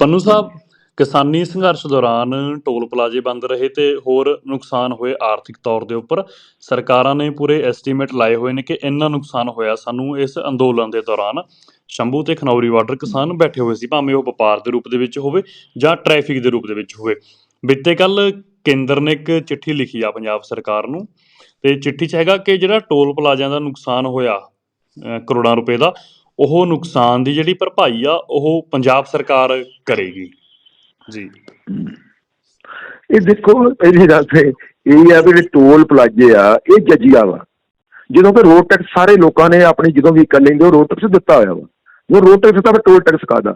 ਪੰਨੂ ਸਾਹਿਬ, ਕਿਸਾਨੀ ਸੰਘਰਸ਼ ਦੌਰਾਨ ਟੋਲ ਪਲਾਜ਼ੇ ਬੰਦ ਰਹੇ ਤੇ ਹੋਰ ਨੁਕਸਾਨ ਹੋਏ ਆਰਥਿਕ ਤੌਰ ਦੇ ਉੱਪਰ। ਸਰਕਾਰਾਂ ਨੇ ਪੂਰੇ ਐਸਟੀਮੇਟ ਲਾਏ ਹੋਏ ਨੇ ਕਿ ਇੰਨਾ ਨੁਕਸਾਨ ਹੋਇਆ ਸਾਨੂੰ ਇਸ ਅੰਦੋਲਨ ਦੇ ਦੌਰਾਨ। ਸ਼ੰਭੂ ਤੇ ਖਨੌਰੀ ਬਾਰਡਰ ਕਿਸਾਨ ਬੈਠੇ ਹੋਏ ਸੀ, ਭਾਵੇਂ ਉਹ ਵਪਾਰ ਦੇ ਰੂਪ ਦੇ ਵਿੱਚ ਹੋਵੇ ਜਾਂ ਟ੍ਰੈਫਿਕ ਦੇ ਰੂਪ ਦੇ ਵਿੱਚ ਹੋਵੇ। ਬੀਤੇ ਕੱਲ ਕੇਂਦਰ ਨੇ ਇੱਕ ਚਿੱਠੀ ਲਿਖੀ ਆ ਪੰਜਾਬ ਸਰਕਾਰ ਨੂੰ, ਤੇ ਚਿੱਠੀ 'ਚ ਹੈਗਾ ਕਿ ਜਿਹੜਾ ਟੋਲ ਪਲਾਜ਼ਿਆਂ ਦਾ ਨੁਕਸਾਨ ਹੋਇਆ ਕਰੋੜਾਂ ਰੁਪਏ ਦਾ, ਉਹ ਨੁਕਸਾਨ ਦੀ ਜਿਹੜੀ ਭਰਪਾਈ ਆ, ਉਹ ਪੰਜਾਬ ਸਰਕਾਰ ਕਰੇਗੀ। ਜੀ। ਇਹ ਦੇਖੋ ਪਹਿਲੀ ਗੱਲ ਤੇ ਇਹ ਆ ਵੀ ਜਿਹੜੇ ਟੋਲ ਪਲਾਜੇ ਆ, ਇਹ ਜੱਜੀਆ ਵਾ। ਜਦੋਂ ਕਿ ਰੋਡ ਟੈਕਸ ਸਾਰੇ ਲੋਕਾਂ ਨੇ ਆਪਣੀ ਜਦੋਂ ਵੀ ਕਰ ਲੈਂਦੇ, ਉਹ ਰੋਡ ਟੈਕਸ ਦਿੱਤਾ ਹੋਇਆ ਵਾ। ਉਹ ਰੋਡ ਟੈਕਸ ਤਾਂ ਟੋਲ ਟੈਕਸ ਕਾਦਾ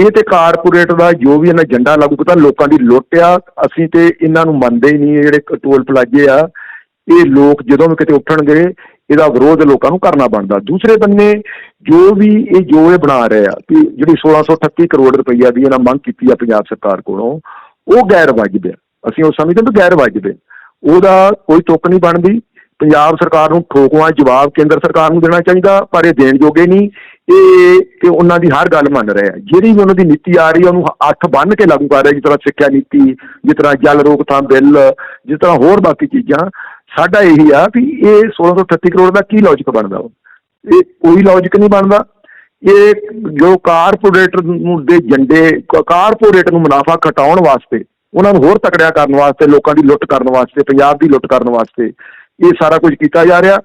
ਇਹ ਤੇ ਕਾਰਪੋਰੇਟ ਦਾ ਜੋ ਵੀ ਇਹਨਾਂ ਏਜੰਡਾ ਲਾਗੂ ਕੀਤਾ, ਲੋਕਾਂ ਦੀ ਲੁੱਟ ਆ। ਅਸੀਂ ਤੇ ਇਹਨਾਂ ਨੂੰ ਮੰਨਦੇ ਹੀ ਨਹੀਂ, ਇਹ ਜਿਹੜੇ ਟੋਲ ਪਲਾਜੇ ਆ, ਇਹ ਲੋਕ ਜਦੋਂ ਵੀ ਕਿਤੇ ਉੱਠਣਗੇ, ਇਹਦਾ ਵਿਰੋਧ ਲੋਕਾਂ ਨੂੰ ਕਰਨਾ ਬਣਦਾ। ਦੂਸਰੇ ਬੰਨੇ, ਜੋ ਵੀ ਇਹ ਜੋ ਇਹ ਬਣਾ ਰਹੇ ਆ ਕਿ ਜਿਹੜੀ 1638 ਕਰੋੜ ਰੁਪਈਆ ਦੀ ਇਹਨਾਂ ਮੰਗ ਕੀਤੀ ਆ ਪੰਜਾਬ ਸਰਕਾਰ ਕੋਲੋਂ, ਉਹ ਗੈਰ ਵਾਜਬ ਆ। ਅਸੀਂ ਉਹ ਸਮਝਦੇ ਹਾਂ ਗੈਰ ਵਾਜਬ ਹੈ ਉਹਦਾ ਕੋਈ ਤੁੱਕ ਨਹੀਂ ਬਣਦੀ। ਪੰਜਾਬ ਸਰਕਾਰ ਨੂੰ ਠੋਕਵਾ, ਜਵਾਬ ਕੇਂਦਰ ਸਰਕਾਰ ਨੂੰ ਦੇਣਾ ਚਾਹੀਦਾ, ਪਰ ਇਹ ਦੇਣ ਜੋਗੇ ਨਹੀਂ। ਇਹ ਇਹ ਉਹਨਾਂ ਦੀ ਹਰ ਗੱਲ ਮੰਨ ਰਹੇ ਆ। ਜਿਹੜੀ ਵੀ ਉਹਨਾਂ ਦੀ ਨੀਤੀ ਆ ਰਹੀ ਹੈ ਉਹਨੂੰ ਅੱਠ ਬੰਨ ਕੇ ਲਾਗੂ ਕਰ ਰਹੇ ਜਿਸ ਤਰ੍ਹਾਂ ਸਿੱਖਿਆ ਨੀਤੀ, ਜਿਸ ਤਰ੍ਹਾਂ ਜਲ ਰੋਕਥਾਮ ਬਿੱਲ, ਜਿਸ ਤਰ੍ਹਾਂ ਹੋਰ ਬਾਕੀ ਚੀਜ਼ਾਂ। ਸਾਡਾ ਇਹੀ ਆ ਵੀ ਇਹ 1638 ਕਰੋੜ ਦਾ ਕੀ ਲੌਜੀਕ ਬਣਦਾ ਉਹ ਇਹ ਕੋਈ ਲੌਜੀਕ ਨਹੀਂ ਬਣਦਾ। ਇਹ ਜੋ ਕਾਰਪੋਰੇਟਰ ਨੂੰ ਦੇ ਝੰਡੇ ਕਾਰਪੋਰੇਟ ਨੂੰ ਮੁਨਾਫਾ ਘਟਾਉਣ ਵਾਸਤੇ, ਉਹਨਾਂ ਨੂੰ ਹੋਰ ਤਕੜਿਆ ਕਰਨ ਵਾਸਤੇ, ਲੋਕਾਂ ਦੀ ਲੁੱਟ ਕਰਨ ਵਾਸਤੇ, ਪੰਜਾਬ ਦੀ ਲੁੱਟ ਕਰਨ ਵਾਸਤੇ ਇਹ ਸਾਰਾ ਕੁਝ ਕੀਤਾ ਜਾ ਰਿਹਾ।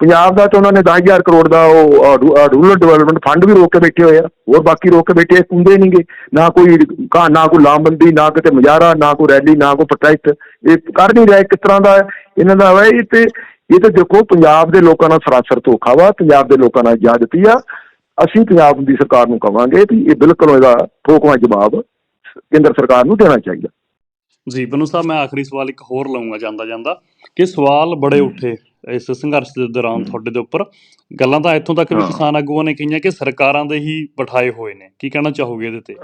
ਪੰਜਾਬ ਦਾ ਤੇ ਉਹਨਾਂ ਨੇ 10000 ਕਰੋੜ ਦਾ ਉਹ ਰੂਰਲ ਡਿਵੈਲਪਮੈਂਟ ਫੰਡ ਵੀ ਰੋਕ ਕੇ ਬੈਠੇ ਹੋਏ ਆ। ਹੋਰ ਬਾਕੀ ਰੋਕ ਕੇ ਬੈਠੇ ਕੁੰਦੇ ਨਹੀਂਗੇ ਨਾ ਕੋਈ ਕਾ ਨਾ ਕੋਈ ਲਾਮਬੰਦੀ ਨਾ ਕਿਤੇ ਮੁਜ਼ਾਹਰਾ ਨਾ ਕੋਈ ਰੈਲੀ ਨਾ ਕੋਈ ਪ੍ਰੋਟੈਸਟ ਇਹ ਕਰ ਨਹੀਂ ਰਿਹਾ ਕਿਸ ਤਰ੍ਹਾਂ ਦਾ? ਇਹਨਾਂ ਦਾ ਵਾ ਇਹ ਤੇ ਇਹ ਤੇ ਦੇਖੋ ਪੰਜਾਬ ਦੇ ਲੋਕਾਂ ਨਾਲ ਸਰਾਸਰ ਧੋਖਾ ਵਾ ਪੰਜਾਬ ਦੇ ਲੋਕਾਂ ਨਾਲ ਜ਼ਿਆਦਤੀ ਆ। ਅਸੀਂ ਪੰਜਾਬ ਦੀ ਸਰਕਾਰ ਨੂੰ ਕਵਾਂਗੇ ਕਿ ਇਹ ਬਿਲਕੁਲ ਇਹਦਾ ਠੋਕਵਾ ਜਵਾਬ ਕੇਂਦਰ ਸਰਕਾਰ ਨੂੰ ਦੇਣਾ ਚਾਹੀਦਾ। ਜੀ ਬਨੂ ਸਾਹਿਬ ਮੈਂ ਆਖਰੀ ਸਵਾਲ ਇੱਕ ਹੋਰ ਲਵਾਂਗਾ ਜਾਂਦਾ ਜਾਂਦਾ ਕਿ ਸਵਾਲ ਬੜੇ ਉੱਠੇ। ਇਸ ਸੰਘਰਸ਼ ਦੇ ਦੌਰਾਨ ਤੁਹਾਡੇ ਦੇ ਉੱਪਰ ਗੱਲਾਂ ਤਾਂ ਇੱਥੋਂ ਤੱਕ ਵੀ। ਕਿਸਾਨ ਆਗੂਆਂ ਨੇ ਕਹੀਆਂ ਕਿ ਸਰਕਾਰਾਂ ਦੇ ਹੀ ਬਿਠਾਏ ਹੋਏ ਨੇ। ਕੀ ਕਹਿਣਾ ਚਾਹੋਗੇ ਇਹਦੇ ਤੇ?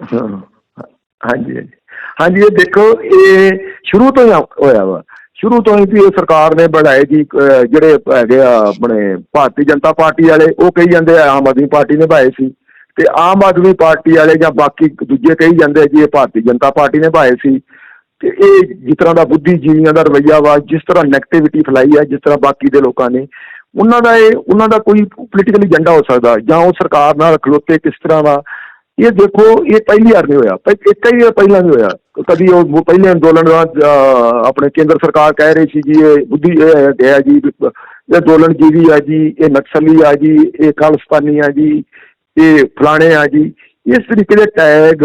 ਹਾਂਜੀ ਹਾਂਜੀ। ਇਹ ਦੇਖੋ ਇਹ ਸ਼ੁਰੂ ਤੋਂ ਹੀ ਹੋਇਆ ਵਾ। ਸ਼ੁਰੂ ਤੋਂ ਹੀ ਵੀ ਇਹ ਸਰਕਾਰ ਨੇ ਬਣਾਏ ਜੀ ਜਿਹੜੇ ਹੈਗੇ ਆ ਆਪਣੇ ਭਾਰਤੀ ਜਨਤਾ ਪਾਰਟੀ ਵਾਲੇ ਉਹ ਕਹੀ ਜਾਂਦੇ ਆ ਆਮ ਆਦਮੀ ਪਾਰਟੀ ਨੇ ਭਾਏ ਸੀ। ਤੇ ਆਮ ਆਦਮੀ ਪਾਰਟੀ ਵਾਲੇ ਜਾਂ ਬਾਕੀ ਦੂਜੇ ਕਹੀ ਜਾਂਦੇ ਜੀ ਇਹ ਭਾਰਤੀ ਜਨਤਾ ਪਾਰਟੀ ਨੇ ਭਾਏ ਸੀ। ਤੇ ਇਹ ਜਿਸ ਤਰ੍ਹਾਂ ਦਾ ਬੁੱਧੀਜੀਵੀਆਂ ਦਾ ਰਵੱਈਆ ਵਾ, ਜਿਸ ਤਰ੍ਹਾਂ ਨੈਗੇਟਿਵਿਟੀ ਫੈਲਾਈ ਹੈ ਜਿਸ ਤਰ੍ਹਾਂ ਬਾਕੀ ਦੇ ਲੋਕਾਂ ਨੇ, ਉਹਨਾਂ ਦਾ ਇਹ, ਉਹਨਾਂ ਦਾ ਕੋਈ ਪੋਲੀਟੀਕਲ ਏਜੰਡਾ ਹੋ ਸਕਦਾ, ਜਾਂ ਉਹ ਸਰਕਾਰ ਨਾਲ ਖਲੋਤੇ ਕਿਸ ਤਰ੍ਹਾਂ ਦਾ ਇਹ ਦੇਖੋ, ਇਹ ਪਹਿਲੀ ਵਾਰ ਨਹੀਂ ਹੋਇਆ, ਪਹਿ- ਇੱਕ ਹੀ ਵਾਰ ਪਹਿਲਾਂ ਨਹੀਂ ਹੋਇਆ, ਕਦੀ ਉਹ ਪਹਿਲੇ ਅੰਦੋਲਨ ਦਾ ਆਪਣੇ ਕੇਂਦਰ ਸਰਕਾਰ ਕਹਿ ਰਹੀ ਸੀ ਜੀ, ਇਹ ਬੁੱਧੀ, ਇਹ ਹੈਗੇ ਜੀ, ਇਹ ਅੰਦੋਲਨ ਜੀਵੀ ਆ ਜੀ, ਇਹ ਨਕਸਲੀ ਆ ਜੀ, ਇਹ ਖਾਲਸਤਾਨੀ ਆ ਜੀ, ਇਹ ਫਲਾਣੇ ਆ ਜੀ ਇਸ ਤਰੀਕੇ ਦੇ ਟੈਗ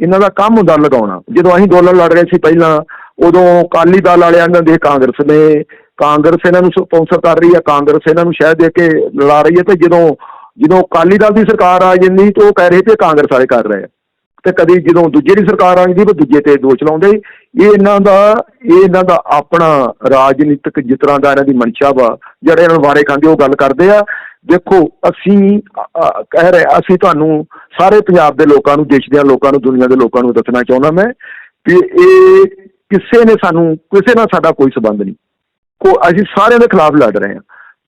ਇਹਨਾਂ ਦਾ ਕੰਮ ਹੁੰਦਾ ਲਗਾਉਣਾ। ਜਦੋਂ ਅਸੀਂ ਅੰਦੋਲਨ ਲੜ ਰਹੇ ਸੀ ਪਹਿਲਾਂ, ਉਦੋਂ ਕਾਲੀ ਦਲ ਵਾਲਿਆਂ ਨੇ ਦੇ ਕਾਂਗਰਸ ਨੇ, ਕਾਂਗਰਸ ਇਹਨਾਂ ਨੂੰ ਸਪਾਂਸਰ ਕਰ ਰਹੀ ਹੈ, ਕਾਂਗਰਸ ਇਹਨਾਂ ਨੂੰ ਸ਼ਹਿ ਦੇ ਕੇ ਲੜਾ ਰਹੀ ਹੈ ਤੇ ਜਦੋਂ ਜਦੋਂ ਕਾਲੀ ਦਲ ਦੀ ਸਰਕਾਰ ਆ ਜਾਂਦੀ ਤੇ ਉਹ ਕਹਿ ਰਹੇ ਤੇ ਕਾਂਗਰਸ ਵਾਲੇ ਕਰ ਰਹੇ ਆ। ਤੇ ਕਦੀ ਜਦੋਂ ਦੂਜੇ ਦੀ ਸਰਕਾਰ ਆ ਜਾਂਦੀ ਤੇ ਦੂਜੇ ਤੇ ਦੋਸ਼ ਲਾਉਂਦੇ। ਇਹ ਇਹਨਾਂ ਦਾ, ਇਹ ਇਹਨਾਂ ਦਾ ਆਪਣਾ ਰਾਜਨੀਤਿਕ ਜਿਸ ਤਰ੍ਹਾਂ ਦਾ ਇਹਨਾਂ ਦੀ ਮਨਸ਼ਾ ਵਾ, ਜਿਹੜੇ ਇਹਨਾਂ ਨੂੰ ਵਾਰੇ ਖਾਂਦੇ ਉਹ ਗੱਲ ਕਰਦੇ ਆ। ਦੇਖੋ, ਅਸੀਂ ਕਹਿ ਰਹੇ, ਅਸੀਂ ਤੁਹਾਨੂੰ ਸਾਰੇ ਪੰਜਾਬ ਦੇ ਲੋਕਾਂ ਨੂੰ, ਦੇਸ਼ ਦੇ ਲੋਕਾਂ ਨੂੰ, ਦੁਨੀਆ ਦੇ ਲੋਕਾਂ ਨੂੰ ਦੱਸਣਾ ਚਾਹੁੰਦਾ ਮੈਂ ਕਿ ਇਹ ਕਿਸੇ ਨੇ ਸਾਨੂੰ, ਕਿਸੇ ਨਾਲ ਸਾਡਾ ਕੋਈ ਸਬੰਧ ਨਹੀਂ। ਕੋ, ਅਸੀਂ ਸਾਰਿਆਂ ਦੇ ਖਿਲਾਫ ਲੜ ਰਹੇ ਹਾਂ।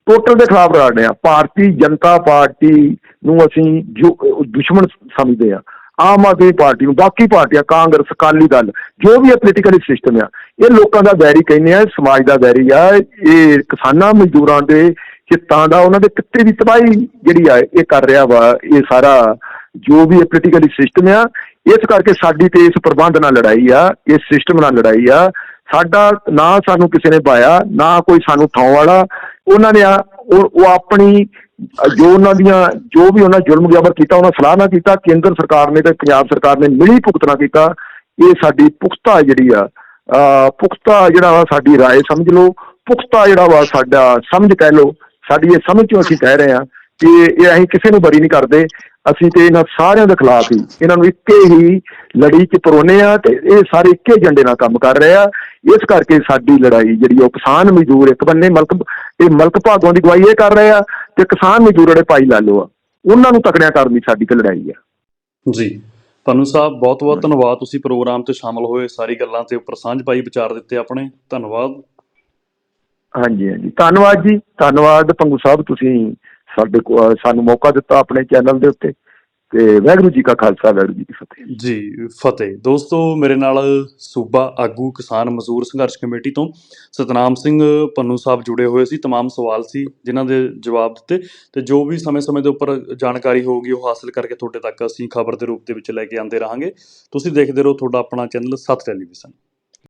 ਟੋਟਲ ਦੇ ਖਿਲਾਫ ਲੜ ਰਹੇ ਹਾਂ। ਭਾਰਤੀ ਜਨਤਾ ਪਾਰਟੀ ਨੂੰ ਅਸੀਂ ਜੋ ਦੁਸ਼ਮਣ ਸਮਝਦੇ ਹਾਂ। ਆਮ ਆਦਮੀ ਪਾਰਟੀ ਨੂੰ, ਬਾਕੀ ਪਾਰਟੀਆਂ, ਕਾਂਗਰਸ, ਅਕਾਲੀ ਦਲ, ਜੋ ਵੀ ਇਹ ਪੋਲੀਟੀਕਲ ਸਿਸਟਮ ਆ, ਇਹ ਲੋਕਾਂ ਦਾ ਵੈਰੀ ਕਹਿੰਦੇ ਆ, ਸਮਾਜ ਦਾ ਵੈਰੀ ਆ, ਇਹ ਕਿਸਾਨਾਂ, ਮਜ਼ਦੂਰਾਂ ਦੇ ਹਿੱਤਾਂ ਦਾ ਉਹਨਾਂ ਦੇ ਕਿੱਤੇ ਦੀ ਤਬਾਹੀ ਜਿਹੜੀ ਆ ਇਹ ਕਰ ਰਿਹਾ ਵਾ ਇਹ ਸਾਰਾ ਜੋ ਵੀ ਪੋਲੀਟੀਕਲ ਸਿਸਟਮ ਆ ਇਸ ਕਰਕੇ ਸਾਡੀ ਤੇ ਇਸ ਪ੍ਰਬੰਧ ਨਾਲ ਲੜਾਈ ਆ ਇਸ ਸਿਸਟਮ ਨਾਲ ਲੜਾਈ ਆ ਸਾਡਾ ਨਾ ਸਾਨੂੰ ਕਿਸੇ ਨੇ ਪਾਇਆ ਨਾ ਕੋਈ ਸਾਨੂੰ ਥਾਂ ਵਾਲਾ ਉਹਨਾਂ ਨੇ ਆ ਉਹ ਉਹ ਆਪਣੀ ਅ, ਜੋ ਉਹਨਾਂ ਦੀਆਂ ਜੋ ਵੀ ਉਹਨਾਂ ਜ਼ੁਲਮ ਜਬਰ ਕੀਤਾ ਉਹਨਾਂ ਸਲਾਹ ਨਾ ਕੀਤਾ ਕੇਂਦਰ ਸਰਕਾਰ ਨੇ ਤੇ ਪੰਜਾਬ ਸਰਕਾਰ ਨੇ ਮਿਲੀ ਭੁਗਤਣਾ ਕੀਤਾ ਇਹ ਸਾਡੀ ਪੁਖਤਾ ਜਿਹੜੀ ਆ ਅ, ਪੁਖਤਾ ਜਿਹੜਾ ਵਾ ਸਾਡੀ رائے ਸਮਝ ਲਓ ਪੁਖਤਾ ਜਿਹੜਾ ਵਾ ਸਾਡਾ ਸਮਝ ਕਹਿ ਲਓ ਸਾਡੀ ਇਹ ਸਮਝ ਚੋਂ ਅਸੀਂ ਕਹਿ ਰਹੇ ਹਾਂ ਕਿ ਇਹ ਅਸੀਂ ਕਿਸੇ ਨੂੰ ਬਰੀ ਨਹੀਂ ਕਰਦੇ। ਅਸੀਂ ਤੇ ਇਹਨਾਂ ਸਾਰਿਆਂ ਦੇ ਖਿਲਾਫ ਹੀ ਇਹਨਾਂ ਨੂੰ ਇੱਕੇ ਹੀ ਲੜੀ ਚ ਪਰੋਨੇ ਆ ਤੇ ਇਹ ਸਾਰੇ ਇੱਕੇ ਏਜੰਡੇ ਨਾਲ ਕੰਮ ਕਰ ਰਹੇ ਆ। ਇਸ ਕਰਕੇ ਸਾਡੀ ਲੜਾਈ ਜਿਹੜੀ ਉਹ ਕਿਸਾਨ ਮਜ਼ਦੂਰ ਇੱਕ ਬੰਨੇ ਮਲਕ ਇਹ ਮਲਕ ਭਾਗੋਂ ਦੀ ਗਵਾਹੀ ਇਹ ਕਰ ਰਹੇ ਆ ਤੇ ਕਿਸਾਨ ਮਜ਼ਦੂਰ ਜਿਹੜੇ ਭਾਈ ਲਾਲੋ ਆ, ਉਹਨਾਂ ਨੂੰ ਤਕੜਿਆਂ ਕਰਨ ਦੀ ਸਾਡੀ ਤੇ ਲੜਾਈ ਆ। ਜੀ। ਤੁਹਾਨੂੰ ਸਾਹਿਬ, ਬਹੁਤ ਬਹੁਤ ਧੰਨਵਾਦ। ਤੁਸੀਂ ਪ੍ਰੋਗਰਾਮ ਤੇ ਸ਼ਾਮਲ ਹੋਏ, ਸਾਰੀ ਗੱਲਾਂ ਤੇ ਉੱਪਰ ਸਾਂਝ ਪਾਈ, ਵਿਚਾਰ ਦਿੱਤੇ ਆਪਣੇ। ਧੰਨਵਾਦ। ਹਾਂਜੀ ਹਾਂਜੀ ਧੰਨਵਾਦ ਜੀ ਧੰਨਵਾਦ ਪੰਗੂ ਸਾਹਿਬ ਤੁਸੀਂ ਸਾਡੇ ਕੋ ਅਹ ਸਾਨੂੰ ਮੌਕਾ ਦਿੱਤਾ ਆਪਣੇ ਚੈਨਲ ਦੇ ਉੱਤੇ ਤੇ ਵਾਹਿਗੁਰੂ ਜੀ ਕਾ ਖਾਲਸਾ ਵਾਹਿਗੁਰੂ ਜੀ ਕੀ ਫਤਿਹ ਜੀ ਫਤਿਹ ਦੋਸਤੋ ਮੇਰੇ ਨਾਲ ਸੂਬਾ ਆਗੂ ਕਿਸਾਨ ਮਜ਼ਦੂਰ ਸੰਘਰਸ਼ ਕਮੇਟੀ ਤੋਂ ਸਤਨਾਮ ਸਿੰਘ ਪੰਨੂ ਸਾਹਿਬ ਜੁੜੇ ਹੋਏ ਸੀ तमाम ਸਵਾਲ ਸੀ ਜਿਨ੍ਹਾਂ ਦੇ ਜਵਾਬ ਦਿੱਤੇ ਤੇ ਜੋ ਵੀ ਸਮੇਂ-ਸਮੇਂ ਦੇ ਉੱਪਰ ਜਾਣਕਾਰੀ ਹੋਊਗੀ ਉਹ ਹਾਸਲ ਕਰਕੇ ਤੁਹਾਡੇ ਤੱਕ ਅਸੀਂ ਖਬਰ ਦੇ ਰੂਪ ਦੇ ਵਿੱਚ ਲੈ ਕੇ ਆਉਂਦੇ ਰਹਾਂਗੇ ਤੁਸੀਂ ਦੇਖਦੇ ਰਹੋ ਤੁਹਾਡਾ ਆਪਣਾ ਚੈਨਲ ਸੱਤ ਟੈਲੀਵਿਜ਼ਨ